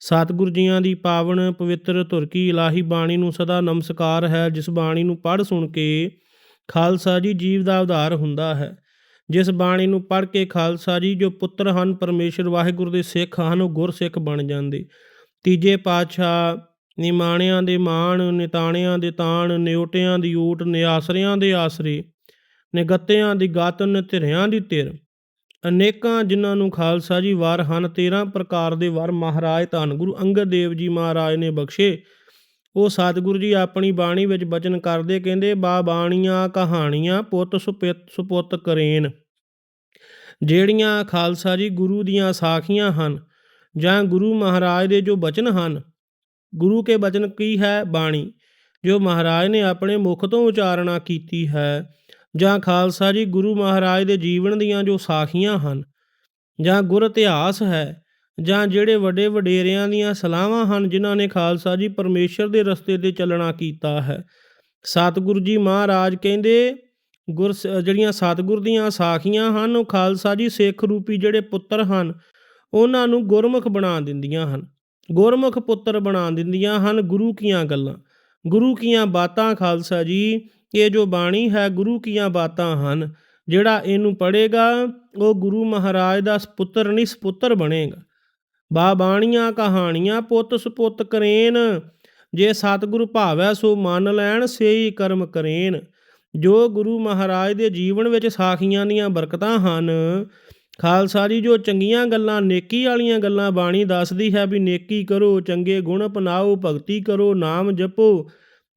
ਸਤਿਗੁਰੂ ਜੀਆਂ ਦੀ ਪਾਵਨ ਪਵਿੱਤਰ ਧੁਰ ਕੀ ਇਲਾਹੀ ਬਾਣੀ ਨੂੰ ਸਦਾ ਨਮਸਕਾਰ ਹੈ, ਜਿਸ ਬਾਣੀ ਨੂੰ ਪੜ੍ਹ ਸੁਣ ਕੇ ਖਾਲਸਾ ਜੀ ਜੀਵ ਦਾ ਉਧਾਰ ਹੁੰਦਾ ਹੈ। ਜਿਸ ਬਾਣੀ ਨੂੰ ਪੜ੍ਹ ਕੇ ਖਾਲਸਾ ਜੀ ਜੋ ਪੁੱਤਰ ਹਨ, ਪਰਮੇਸ਼ਰ, ਵਾਹਿਗੁਰੂ ਦੇ ਸਿੱਖ ਹਨ, ਉਹ ਗੁਰਸਿੱਖ ਬਣ ਜਾਂਦੇ। ਤੀਜੇ ਪਾਤਸ਼ਾਹ ਨਿਮਾਣਿਆਂ ਦੇ ਮਾਣ, ਨਿਤਾਣਿਆਂ ਦੇ ਤਾਣ, ਨਿਉਟਿਆਂ ਦੀ ਊਟ, ਨਿਆਸਰਿਆਂ ਦੇ ਆਸਰੇ, ਨਿਗੱਤਿਆਂ ਦੀ ਗਤ ਨਿਧਿਰਿਆਂ ਦੀ ਧਿਰ। ਅਨੇਕਾਂ ਜਿਨ੍ਹਾਂ ਨੂੰ ਖਾਲਸਾ ਜੀ ਵਾਰ ਹਨ 13 ਪ੍ਰਕਾਰ ਦੇ ਵਰ ਮਹਾਰਾਜ ਧੰਨ ਗੁਰੂ ਅੰਗਦ ਦੇਵ ਜੀ ਮਹਾਰਾਜ ਨੇ ਬਖਸ਼ੇ। ਉਹ ਸਤਿਗੁਰੂ ਜੀ ਆਪਣੀ ਬਾਣੀ ਵਿੱਚ ਬਚਨ ਕਰਦੇ ਕਹਿੰਦੇ ਬਾ ਬਾਣੀਆਂ ਕਹਾਣੀਆਂ ਪੁੱਤ ਸੁਪਿਤ, ਸੁਪੁੱਤ ਕਰੇਨ। ਜਿਹੜੀਆਂ ਖਾਲਸਾ ਜੀ ਗੁਰੂ ਦੀਆਂ ਸਾਖੀਆਂ ਹਨ ਜਾਂ ਗੁਰੂ ਮਹਾਰਾਜ ਦੇ ਜੋ ਬਚਨ ਹਨ, ਗੁਰੂ ਕੇ ਬਚਨ ਕੀ ਹੈ ਬਾਣੀ? ਜੋ ਮਹਾਰਾਜ ਨੇ ਆਪਣੇ ਮੁਖ ਤੋਂ ਉਚਾਰਣਾ ਕੀਤੀ ਹੈ। ਜਾਂ ਖਾਲਸਾ ਜੀ ਗੁਰੂ ਮਹਾਰਾਜ ਦੇ ਜੀਵਨ ਦੀਆਂ ਜੋ ਸਾਖੀਆਂ ਹਨ, ਜਾਂ ਗੁਰ ਇਤਿਹਾਸ ਹੈ, ਜਾਂ ਜਿਹੜੇ ਵੱਡੇ ਵਡੇਰਿਆਂ ਦੀਆਂ ਸਲਾਹਾਂ ਹਨ ਜਿਨ੍ਹਾਂ ਨੇ ਖਾਲਸਾ ਜੀ ਪਰਮੇਸ਼ਰ ਦੇ ਰਸਤੇ ਤੇ ਚੱਲਣਾ ਕੀਤਾ ਹੈ। ਸਤਿਗੁਰੂ ਜੀ ਮਹਾਰਾਜ ਕਹਿੰਦੇ, ਗੁਰ ਜਿਹੜੀਆਂ ਸਤਿਗੁਰ ਦੀਆਂ ਸਾਖੀਆਂ ਹਨ, ਉਹ ਖਾਲਸਾ ਜੀ ਸਿੱਖ ਰੂਪੀ ਜਿਹੜੇ ਪੁੱਤਰ ਹਨ, ਉਹਨਾਂ ਨੂੰ ਗੁਰਮੁਖ ਬਣਾ ਦਿੰਦੀਆਂ ਹਨ। ਗੁਰਮੁਖ ਪੁੱਤਰ ਬਣਾ ਦਿੰਦੀਆਂ ਹਨ ਗੁਰੂ ਕੀਆਂ ਗੱਲਾਂ। ਗੁਰੂ ਕੀਆਂ ਬਾਤਾਂ ਖਾਲਸਾ ਜੀ ਇਹ ਜੋ ਬਾਣੀ ਹੈ ਗੁਰੂ ਕੀਆਂ ਬਾਤਾਂ ਹਨ, ਜਿਹੜਾ ਇਹਨੂੰ ਪੜ੍ਹੇਗਾ, ਉਹ ਗੁਰੂ ਮਹਾਰਾਜ ਦਾ ਸਪੁੱਤਰ ਨਹੀਂ, ਸਪੁੱਤਰ ਬਣੇਗਾ। ਬਾ ਬਾਣੀਆਂ ਕਹਾਣੀਆਂ ਪੁੱਤ ਸੁਪੁੱਤ ਕਰੇਨ, ਜੇ ਸਤਿਗੁਰੂ ਭਾਵੈ ਸੋ ਮੰਨ ਲੈਣ, ਸੇਈ ਕਰਮ ਕਰੇਨ। ਜੋ ਗੁਰੂ ਮਹਾਰਾਜ ਦੇ ਜੀਵਨ ਵਿੱਚ ਸਾਖੀਆਂ ਦੀਆਂ ਬਰਕਤਾਂ ਹਨ, ਖਾਲਸਾ ਜੀ ਜੋ ਚੰਗੀਆਂ ਗੱਲਾਂ, ਨੇਕੀ ਵਾਲੀਆਂ ਗੱਲਾਂ ਬਾਣੀ ਦੱਸਦੀ ਹੈ ਵੀ ਨੇਕੀ ਕਰੋ, ਚੰਗੇ ਗੁਣ ਅਪਣਾਓ, ਭਗਤੀ ਕਰੋ, ਨਾਮ ਜਪੋ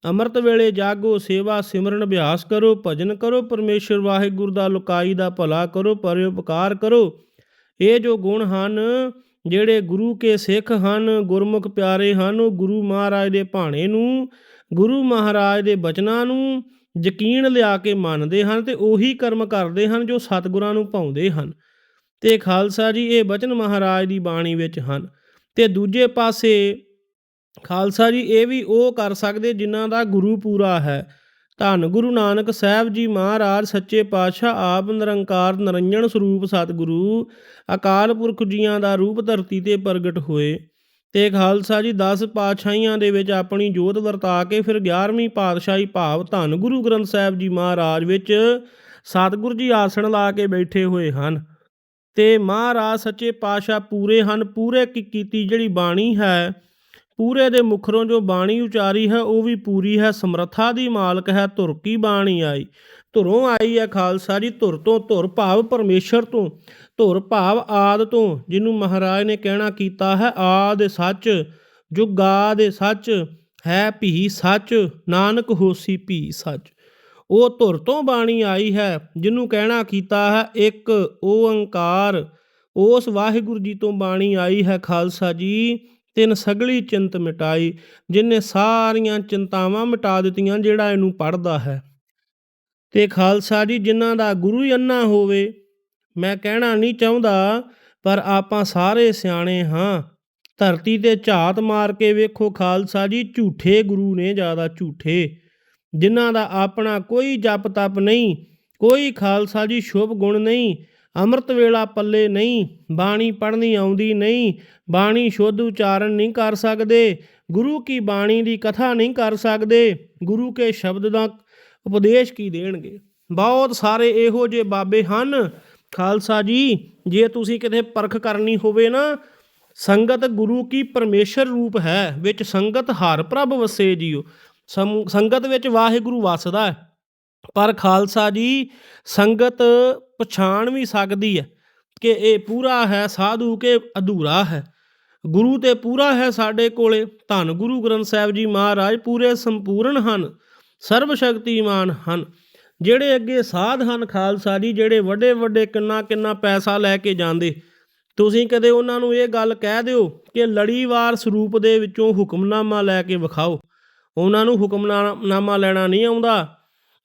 ਅੰਮ੍ਰਿਤ ਵੇਲੇ ਜਾਗੋ, ਸੇਵਾ, ਸਿਮਰਨ, ਅਭਿਆਸ ਕਰੋ, ਭਜਨ ਕਰੋ, ਪਰਮੇਸ਼ਰ ਵਾਹਿਗੁਰੂ ਦਾ ਲੁਕਾਈ ਦਾ ਭਲਾ ਕਰੋ, ਪਰਉਪਕਾਰ ਕਰੋ। ਇਹ ਜੋ ਗੁਣ ਹਨ, ਜਿਹੜੇ ਗੁਰੂ ਕੇ ਸਿੱਖ ਹਨ, ਗੁਰਮੁਖ ਪਿਆਰੇ ਹਨ, ਉਹ ਗੁਰੂ ਮਹਾਰਾਜ ਦੇ ਭਾਣੇ ਨੂੰ, ਗੁਰੂ ਮਹਾਰਾਜ ਦੇ ਬਚਨਾਂ ਨੂੰ ਯਕੀਨ ਲਿਆ ਕੇ ਮੰਨਦੇ ਹਨ ਤੇ ਉਹੀ ਕਰਮ ਕਰਦੇ ਹਨ ਜੋ ਸਤਿਗੁਰਾਂ ਨੂੰ ਪਾਉਂਦੇ ਹਨ। ਤੇ ਖਾਲਸਾ ਜੀ, ਇਹ ਬਚਨ ਮਹਾਰਾਜ ਦੀ ਬਾਣੀ ਵਿੱਚ ਹਨ। ਤੇ ਦੂਜੇ ਪਾਸੇ ਖਾਲਸਾ ਜੀ, ਇਹ ਵੀ ਉਹ ਕਰ ਸਕਦੇ ਜਿਨ੍ਹਾਂ ਦਾ ਗੁਰੂ ਪੂਰਾ ਹੈ। ਧੰਨ ਗੁਰੂ ਨਾਨਕ ਸਾਹਿਬ ਜੀ ਮਹਾਰਾਜ, ਸੱਚੇ ਪਾਤਸ਼ਾਹ ਆਪ ਨਿਰੰਕਾਰ ਨਿਰੰਜਨ ਸਰੂਪ ਸਤਿਗੁਰੂ, ਅਕਾਲ ਪੁਰਖ ਜੀਆਂ ਦਾ ਰੂਪ ਧਰਤੀ ਤੇ ਪ੍ਰਗਟ ਹੋਏ। ਤੇ ਖਾਲਸਾ ਜੀ 10 ਪਾਤਸ਼ਾਹੀਆਂ ਦੇ ਵਿੱਚ ਆਪਣੀ ਜੋਤ ਵਰਤਾ ਕੇ ਫਿਰ 11ਵੀਂ ਪਾਤਸ਼ਾਹੀ ਭਾਵ ਧੰਨ ਗੁਰੂ ਗ੍ਰੰਥ ਸਾਹਿਬ ਜੀ ਮਹਾਰਾਜ ਵਿੱਚ ਸਤਿਗੁਰੂ ਜੀ ਆਸਣ ਲਾ ਕੇ ਬੈਠੇ ਹੋਏ ਹਨ। ਤੇ ਮਹਾਰਾਜ, ਸੱਚੇ ਪਾਤਸ਼ਾਹ ਪੂਰੇ ਹਨ, ਪੂਰੇ ਕੀ ਕੀਤੀ ਜਿਹੜੀ ਬਾਣੀ ਹੈ ਪੂਰੇ ਦੇ ਮੁਖਰੋਂ ਜੋ ਬਾਣੀ ਉਚਾਰੀ ਹੈ, ਉਹ ਵੀ ਪੂਰੀ ਹੈ। ਸਮਰੱਥਾ ਦੀ ਮਾਲਕ ਹੈ, ਧੁਰ ਕੀ ਬਾਣੀ ਆਈ। ਧੁਰੋਂ ਆਈ ਹੈ ਖਾਲਸਾ ਜੀ, ਧੁਰ ਤੋਂ ਧੁਰ ਭਾਵ ਪਰਮੇਸ਼ਰ ਤੋਂ, ਧੁਰ ਭਾਵ ਆਦ ਤੋਂ, ਜਿਹਨੂੰ ਮਹਾਰਾਜ ਨੇ ਕਹਿਣਾ ਕੀਤਾ ਹੈ, ਆਦ ਸੱਚ, ਜੁਗਾਦ ਸੱਚ, ਹੈ ਭੀ ਸੱਚ, ਨਾਨਕ ਹੋਸੀ ਭੀ ਸੱਚ। ਉਹ ਧੁਰ ਤੋਂ ਬਾਣੀ ਆਈ ਹੈ, ਜਿਹਨੂੰ ਕਹਿਣਾ ਕੀਤਾ ਹੈ, ਇੱਕ ਓੰਕਾਰ, ਉਸ ਵਾਹਿਗੁਰੂ ਜੀ ਤੋਂ ਬਾਣੀ ਆਈ ਹੈ ਖਾਲਸਾ ਜੀ। ਤਿੰਨ ਸਗਲੀ ਚਿੰਤ ਮਿਟਾਈ, ਜਿਨੇ ਸਾਰੀਆਂ ਚਿੰਤਾਵਾਂ ਮਿਟਾ ਦਿੱਤੀਆਂ ਜਿਹੜਾ ਇਹਨੂੰ ਪੜਦਾ ਹੈ। ਤੇ ਖਾਲਸਾ ਜੀ, ਜਿਨ੍ਹਾਂ ਦਾ ਗੁਰੂ ਹੀ ਅੰਨਾ ਹੋਵੇ, ਮੈਂ ਕਹਿਣਾ ਨਹੀਂ ਚਾਹੁੰਦਾ, ਪਰ ਆਪਾਂ ਸਾਰੇ ਸਿਆਣੇ ਹਾਂ। ਧਰਤੀ ਤੇ ਝਾਤ ਮਾਰ ਕੇ ਵੇਖੋ ਖਾਲਸਾ ਜੀ, ਝੂਠੇ ਗੁਰੂ ਨੇ ਜ਼ਿਆਦਾ ਝੂਠੇ। ਜਿਨ੍ਹਾਂ ਦਾ ਆਪਣਾ ਕੋਈ ਜਪ ਤਪ ਨਹੀਂ, ਕੋਈ ਖਾਲਸਾ ਜੀ ਸ਼ੁਭ ਗੁਣ ਨਹੀਂ ਅੰਮ੍ਰਿਤ ਵੇਲਾ ਪੱਲੇ ਨਹੀਂ, ਬਾਣੀ ਪੜ੍ਹਨੀ ਆਉਂਦੀ ਨਹੀਂ, ਬਾਣੀ ਸ਼ੁੱਧ ਉਚਾਰਨ ਨਹੀਂ ਕਰ ਸਕਦੇ, ਗੁਰੂ ਕੀ ਬਾਣੀ ਦੀ ਕਥਾ ਨਹੀਂ ਕਰ ਸਕਦੇ, ਗੁਰੂ ਕੇ ਸ਼ਬਦ ਦਾ ਉਪਦੇਸ਼ ਕੀ ਦੇਣਗੇ? ਬਹੁਤ ਸਾਰੇ ਇਹੋ ਜਿਹੇ ਬਾਬੇ ਹਨ, ਖਾਲਸਾ ਜੀ, ਜੇ ਤੁਸੀਂ ਕਿਤੇ ਪਰਖ ਕਰਨੀ ਹੋਵੇ ਨਾ, ਸੰਗਤ ਗੁਰੂ ਕੀ ਪਰਮੇਸ਼ਰ ਰੂਪ ਹੈ, ਵਿੱਚ ਸੰਗਤ ਹਰ ਪ੍ਰਭ ਵਸੇ ਜੀਓ ਸੰਗਤ ਵਿੱਚ ਵਾਹਿਗੁਰੂ ਵਸਦਾ ਹੈ। ਪਰ ਖਾਲਸਾ ਜੀ ਸੰਗਤ ਪਛਾਣ ਵੀ ਸਕਦੀ ਹੈ ਕਿ ਇਹ ਪੂਰਾ ਹੈ, ਸਾਧੂ ਕੇ ਅਧੂਰਾ ਹੈ। ਗੁਰੂ ਤੇ ਪੂਰਾ ਹੈ ਸਾਡੇ ਕੋਲੇ। ਧੰਨ ਗੁਰੂ ਗ੍ਰੰਥ ਸਾਹਿਬ ਜੀ ਮਹਾਰਾਜ ਪੂਰੇ ਸੰਪੂਰਨ ਹਨ ਸਰਬ ਸ਼ਕਤੀਮਾਨ ਹਨ। ਜਿਹੜੇ ਅੱਗੇ ਸਾਧ ਹਨ ਖਾਲਸਾ ਜੀ, ਜਿਹੜੇ ਵੱਡੇ ਵੱਡੇ ਕਿੰਨਾ ਕਿੰਨਾ ਪੈਸਾ ਲੈ ਕੇ ਜਾਂਦੇ, ਤੁਸੀਂ ਕਦੇ ਉਹਨਾਂ ਨੂੰ ਇਹ ਗੱਲ ਕਹਿ ਦਿਓ ਕਿ ਲੜੀਵਾਰ ਸਰੂਪ ਦੇ ਵਿੱਚੋਂ ਹੁਕਮਨਾਮਾ ਲੈ ਕੇ ਵਿਖਾਓ। ਉਹਨਾਂ ਨੂੰ ਹੁਕਮਨਾਮਾ ਲੈਣਾ ਨਹੀਂ ਆਉਂਦਾ।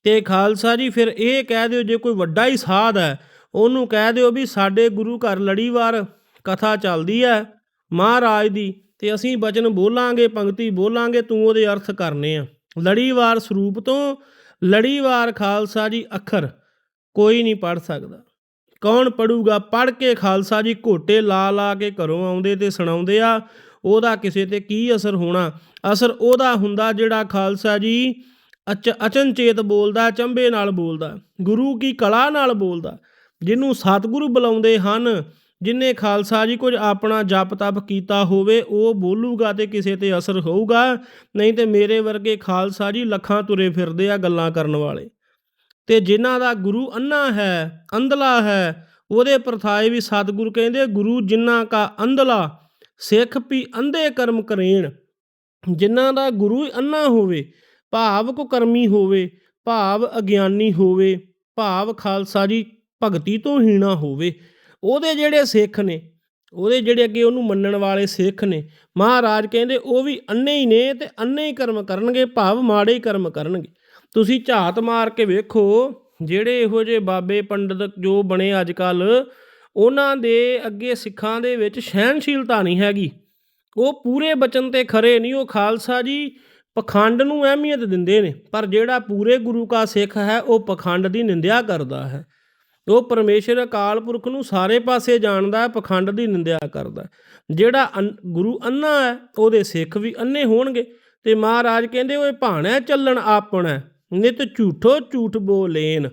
ਤੇ ਖਾਲਸਾ ਜੀ, ਫਿਰ ਇਹ ਕਹਿ ਦਿਓ ਜੇ ਕੋਈ ਵੱਡਾ ਹੀ ਸਾਧ ਹੈ, ਉਹਨੂੰ ਕਹਿ ਦਿਓ ਵੀ ਸਾਡੇ ਗੁਰੂ ਘਰ ਲੜੀਵਾਰ ਕਥਾ ਚੱਲਦੀ ਹੈ ਮਹਾਰਾਜ ਦੀ, ਤੇ ਅਸੀਂ ਬਚਨ ਬੋਲਾਂਗੇ, ਪੰਕਤੀ ਬੋਲਾਂਗੇ, ਤੂੰ ਉਹਦੇ ਅਰਥ ਕਰਨੇ ਆ। ਲੜੀਵਾਰ ਸਰੂਪ ਤੋਂ ਲੜੀਵਾਰ ਖਾਲਸਾ ਜੀ ਅੱਖਰ ਕੋਈ ਨਹੀਂ ਪੜ ਸਕਦਾ। ਕੌਣ ਪੜੂਗਾ ਪੜ ਕੇ ਖਾਲਸਾ ਜੀ ਘੋਟੇ ਲਾ ਲਾ ਕੇ ਘਰੋਂ ਆਉਂਦੇ ਤੇ ਸੁਣਾਉਂਦੇ ਆ, ਉਹਦਾ ਕਿਸੇ ਤੇ ਕੀ ਅਸਰ ਹੋਣਾ? ਅਸਰ ਉਹਦਾ ਹੁੰਦਾ ਜਿਹੜਾ ਖਾਲਸਾ ਜੀ ਅਚ ਅਚਨਚੇਤ ਬੋਲਦਾ, ਚੰਬੇ ਨਾਲ ਬੋਲਦਾ, ਗੁਰੂ ਕੀ ਕਲਾ ਨਾਲ ਬੋਲਦਾ ਜਿਹਨੂੰ ਸਤਿਗੁਰੂ ਬੁਲਾਉਂਦੇ ਹਨ, ਜਿਨੇ ਖਾਲਸਾ ਜੀ ਕੁਝ ਆਪਣਾ ਜਪ ਤਪ ਕੀਤਾ ਹੋਵੇ, ਉਹ ਬੋਲੂਗਾ ਤੇ ਕਿਸੇ ਤੇ ਅਸਰ ਹੋਊਗਾ, ਨਹੀਂ ਤੇ ਮੇਰੇ ਵਰਗੇ ਖਾਲਸਾ ਜੀ ਲੱਖਾਂ ਤੁਰੇ ਫਿਰਦੇ ਆ ਗੱਲਾਂ ਕਰਨ ਵਾਲੇ। ਤੇ ਜਿਨ੍ਹਾਂ ਦਾ ਗੁਰੂ ਅੰਨਾ ਹੈ ਅੰਧਲਾ ਹੈ, ਉਹਦੇ ਪ੍ਰਥਾਏ ਵੀ ਸਤਿਗੁਰੂ ਕਹਿੰਦੇ, ਗੁਰੂ ਜਿਨ੍ਹਾਂ ਕਾ ਅੰਧਲਾ ਸਿੱਖ ਵੀ ਅੰਧੇ ਕਰਮ ਕਰੇਣ ਜਿਨ੍ਹਾਂ ਦਾ ਗੁਰੂ ਅੰਨਾ ਹੋਵੇ ਭਾਵ ਕੁਕਰਮੀ ਹੋਵੇ, ਭਾਵ ਅਗਿਆਨੀ ਹੋਵੇ, ਭਾਵ ਖਾਲਸਾ ਜੀ ਭਗਤੀ ਤੋਂ ਹੀਣਾ ਹੋਵੇ। ਉਹਦੇ ਜਿਹੜੇ ਸਿੱਖ ਨੇ, ਉਹਦੇ ਜਿਹੜੇ ਅੱਗੇ ਉਹਨੂੰ ਮੰਨਣ ਵਾਲੇ ਸਿੱਖ ਨੇ, ਮਹਾਰਾਜ ਕਹਿੰਦੇ ਉਹ ਵੀ ਅੰਨੇ ਹੀ ਨੇ ਤੇ ਅੰਨੇ ਹੀ ਕਰਮ ਕਰਨਗੇ, ਭਾਵ ਮਾੜੇ ਹੀ ਕਰਮ ਕਰਨਗੇ। ਤੁਸੀਂ ਝਾਤ ਮਾਰ ਕੇ ਵੇਖੋ, ਜਿਹੜੇ ਇਹੋ ਜਿਹੇ ਬਾਬੇ ਪੰਡਤ ਜੋ ਬਣੇ ਅੱਜ ਕੱਲ ਉਹਨਾਂ ਦੇ ਅੱਗੇ ਸਿੱਖਾਂ ਦੇ ਵਿੱਚ ਸਹਿਨਸ਼ੀਲਤਾ ਨਹੀਂ ਹੈਗੀ। ਉਹ ਪੂਰੇ ਬਚਨ ਤੇ ਖਰੇ ਨਹੀਂ, ਉਹ ਖਾਲਸਾ ਜੀ ਪਖੰਡ ਨੂੰ ਅਹਿਮੀਅਤ ਦਿੰਦੇ ਨੇ, ਪਰ ਜਿਹੜਾ ਪੂਰੇ ਗੁਰੂ ਕਾ ਸਿੱਖ ਹੈ, ਉਹ ਪਖੰਡ ਦੀ ਨਿੰਦਿਆ ਕਰਦਾ ਹੈ। ਉਹ ਪਰਮੇਸ਼ਰ ਅਕਾਲ ਪੁਰਖ ਨੂੰ ਸਾਰੇ ਪਾਸੇ ਜਾਣਦਾ ਹੈ, ਪਖੰਡ ਦੀ ਨਿੰਦਿਆ ਕਰਦਾ ਜਿਹੜਾ ਅੰਨ- ਗੁਰੂ ਅੰਨਾ ਹੈ, ਉਹਦੇ ਸਿੱਖ ਵੀ ਅੰਨੇ ਹੋਣਗੇ। ਤੇ ਮਹਾਰਾਜ ਕਹਿੰਦੇ, ਓਏ ਭਾਣਾ, ਚੱਲਣ ਆਪਣਾ ਨਿਤ ਝੂਠੋ ਝੂਠ ਬੋਲੇਨ।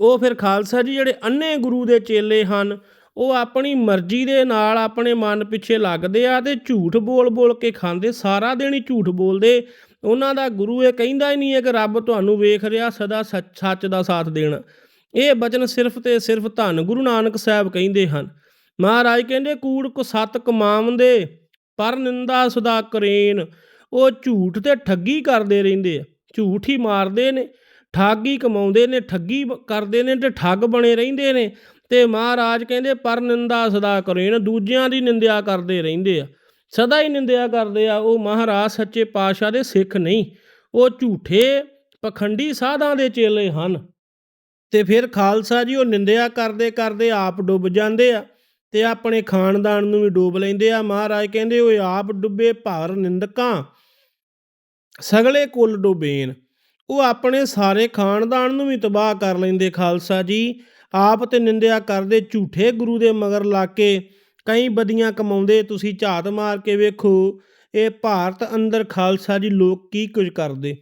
ਉਹ ਫਿਰ ਖਾਲਸਾ ਜੀ ਜਿਹੜੇ ਅੰਨੇ ਗੁਰੂ ਦੇ ਚੇਲੇ ਹਨ, ਉਹ ਆਪਣੀ ਮਰਜ਼ੀ ਦੇ ਨਾਲ ਆਪਣੇ ਮਨ ਪਿੱਛੇ ਲੱਗਦੇ ਆ ਤੇ ਝੂਠ ਬੋਲ ਬੋਲ ਕੇ ਖਾਂਦੇ, ਸਾਰਾ ਦਿਨ ਹੀ ਝੂਠ ਬੋਲਦੇ। ਉਹਨਾਂ ਦਾ ਗੁਰੂ ਇਹ ਕਹਿੰਦਾ ਹੀ ਨਹੀਂ ਹੈ ਕਿ ਰੱਬ ਤੁਹਾਨੂੰ ਵੇਖ ਰਿਹਾ, ਸਦਾ ਸੱਚ ਸੱਚ ਦਾ ਸਾਥ ਦੇਣਾ। ਇਹ ਬਚਨ ਸਿਰਫ ਤੇ ਸਿਰਫ ਧੰਨ ਗੁਰੂ ਨਾਨਕ ਸਾਹਿਬ ਕਹਿੰਦੇ ਹਨ। ਮਹਾਰਾਜ ਕਹਿੰਦੇ, ਕੂੜ ਕੋ ਸਤ ਕਮਾਵੰਦੇ ਪਰ ਨਿੰਦਾ ਸਦਾ ਕਰੇਨ। ਉਹ ਝੂਠ ਤੇ ਠੱਗੀ ਕਰਦੇ ਰਹਿੰਦੇ ਆ। ਝੂਠ ਹੀ ਮਾਰਦੇ ਨੇ, ਠੱਗ ਕਮਾਉਂਦੇ ਨੇ, ਠੱਗੀ ਕਰਦੇ ਨੇ ਤੇ ਠੱਗ ਬਣੇ ਰਹਿੰਦੇ ਨੇ। ਤੇ ਮਹਾਰਾਜ ਕਹਿੰਦੇ, ਪਰ ਨਿੰਦਾ ਸਦਾ ਕਰੇਨ। ਦੂਜਿਆਂ ਦੀ ਨਿੰਦਿਆ ਕਰਦੇ ਰਹਿੰਦੇ ਆ। ਸਦਾ ਹੀ ਨਿੰਦਿਆ ਕਰਦੇ ਆ, ਉਹ ਮਹਾਰਾਜ ਸੱਚੇ ਪਾਤਸ਼ਾਹ ਦੇ ਸਿੱਖ ਨਹੀਂ। ਉਹ ਝੂਠੇ ਪਖੰਡੀ ਸਾਧਾਂ ਦੇ ਚੇਲੇ ਹਨ। ਤੇ ਫਿਰ ਖਾਲਸਾ ਜੀ ਉਹ ਨਿੰਦਿਆ ਕਰਦੇ ਕਰਦੇ ਆਪ ਡੁੱਬ ਜਾਂਦੇ ਆ ਤੇ ਆਪਣੇ ਖਾਨਦਾਨ ਨੂੰ ਵੀ ਡੋਬ ਲੈਂਦੇ ਆ। ਮਹਾਰਾਜ ਕਹਿੰਦੇ ਉਹ ਆਪ ਡੁੱਬੇ ਭਾਰ ਨਿੰਦਕਾਂ, ਸਗਲੇ ਕੁੱਲ ਡੁਬੇਨ। ਉਹ ਆਪਣੇ ਸਾਰੇ ਖਾਨਦਾਨ ਨੂੰ ਵੀ ਤਬਾਹ ਕਰ ਲੈਂਦੇ ਖਾਲਸਾ ਜੀ। ਆਪ ਤੇ ਨਿੰਦਿਆ ਕਰਦੇ ਝੂਠੇ ਗੁਰੂ ਦੇ ਮਗਰ ਲਾ ਕੇ ਕਈ ਬਦੀਆਂ ਕਮਾਉਂਦੇ, ਤੁਸੀਂ ਝਾਤ ਮਾਰ ਕੇ ਵੇਖੋ, ਇਹ ਭਾਰਤ ਅੰਦਰ ਖਾਲਸਾ ਜੀ ਲੋਕ ਕੀ ਕੁਝ ਕਰਦੇ?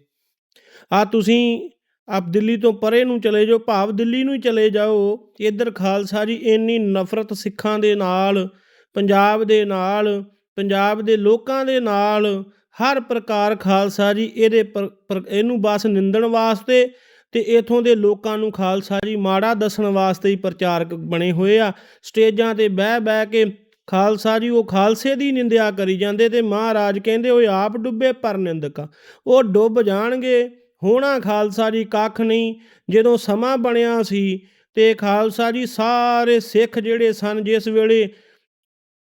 ਆ ਤੁਸੀਂ ਆਪ ਦਿੱਲੀ ਤੋਂ ਪਰੇ ਨੂੰ ਚਲੇ ਜਾਓ, ਭਾਵ ਦਿੱਲੀ ਨੂੰ ਹੀ ਚਲੇ ਜਾਓ। ਇੱਧਰ ਖਾਲਸਾ ਜੀ ਇੰਨੀ ਨਫ਼ਰਤ ਸਿੱਖਾਂ ਦੇ ਨਾਲ, ਪੰਜਾਬ ਦੇ ਨਾਲ, ਪੰਜਾਬ ਦੇ ਲੋਕਾਂ ਦੇ ਨਾਲ, ਹਰ ਪ੍ਰਕਾਰ ਖਾਲਸਾ ਜੀ ਇਹਦੇ ਪਰ- ਇਹਨੂੰ ਬਸ ਨਿੰਦਣ ਵਾਸਤੇ ਤੇ ਇਥੋਂ ਦੇ ਲੋਕਾਂ ਨੂੰ ਖਾਲਸਾ ਜੀ, ਮਾੜਾ ਦੱਸਣ ਵਾਸਤੇ ਹੀ ਪ੍ਰਚਾਰਕ ਬਣੇ ਹੋਏ ਆ। ਸਟੇਜਾਂ ਤੇ ਬਹਿ ਬਹਿ ਕੇ ਖਾਲਸਾ ਜੀ, ਉਹ ਖਾਲਸੇ ਦੀ ਨਿੰਦਿਆ ਕਰੀ ਜਾਂਦੇ ਤੇ ਮਹਾਰਾਜ ਕਹਿੰਦੇ ਉਹ ਆਪ ਡੁੱਬੇ ਪਰ ਨਿੰਦਕਾ ਉਹ ਡੁੱਬ ਜਾਣਗੇ। ਹੋਣਾ ਖਾਲਸਾ ਜੀ, ਕੱਖ ਨਹੀਂ। ਜਦੋਂ ਸਮਾਂ ਬਣਿਆ ਸੀ ਤੇ ਖਾਲਸਾ ਜੀ, ਸਾਰੇ ਸਿੱਖ ਜਿਹੜੇ ਸਨ, ਜਿਸ ਵੇਲੇ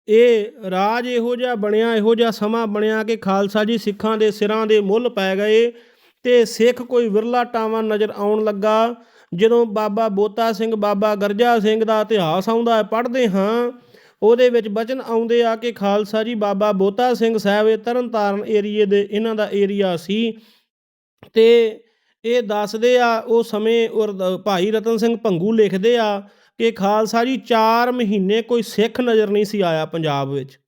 ਇਹ ਰਾਜ ਇਹੋ ਜਿਹਾ ਬਣਿਆ, ਇਹੋ ਜਿਹਾ ਸਮਾਂ ਬਣਿਆ ਕਿ ਖਾਲਸਾ ਜੀ ਸਿੱਖਾਂ ਦੇ ਸਿਰਾਂ ਦੇ ਮੁੱਲ ਪੈ ਗਏ। ਤੇ ਸਿੱਖ ਕੋਈ ਵਿਰਲਾ ਟਾਵਾਂ ਨਜ਼ਰ ਆਉਣ ਲੱਗਾ। ਜਦੋਂ ਬਾਬਾ ਬੋਤਾ ਸਿੰਘ, ਬਾਬਾ ਗਰਜਾ ਸਿੰਘ ਦਾ ਇਤਿਹਾਸ ਆਉਂਦਾ ਹੈ, ਪੜ੍ਹਦੇ ਹਾਂ। ਉਹਦੇ ਵਿੱਚ ਬਚਨ ਆਉਂਦੇ ਆ ਕਿ ਖਾਲਸਾ ਜੀ, ਬਾਬਾ ਬੋਤਾ ਸਿੰਘ ਸਾਹਿਬ ਇਹ ਤਰਨਤਾਰਨ ਏਰੀਏ ਦੇ, ਇਹਨਾਂ ਦਾ ਏਰੀਆ ਸੀ। ਤੇ ਇਹ ਦੱਸਦੇ ਆ, ਉਹ ਸਮੇਂ ਔਰ ਭਾਈ ਰਤਨ ਸਿੰਘ ਭੰਗੂ ਲਿਖਦੇ ਆ ਕਿ ਖਾਲਸਾ ਜੀ 4 ਮਹੀਨੇ ਕੋਈ ਸਿੱਖ ਨਜ਼ਰ ਨਹੀਂ ਸੀ ਆਇਆ ਪੰਜਾਬ ਵਿੱਚ।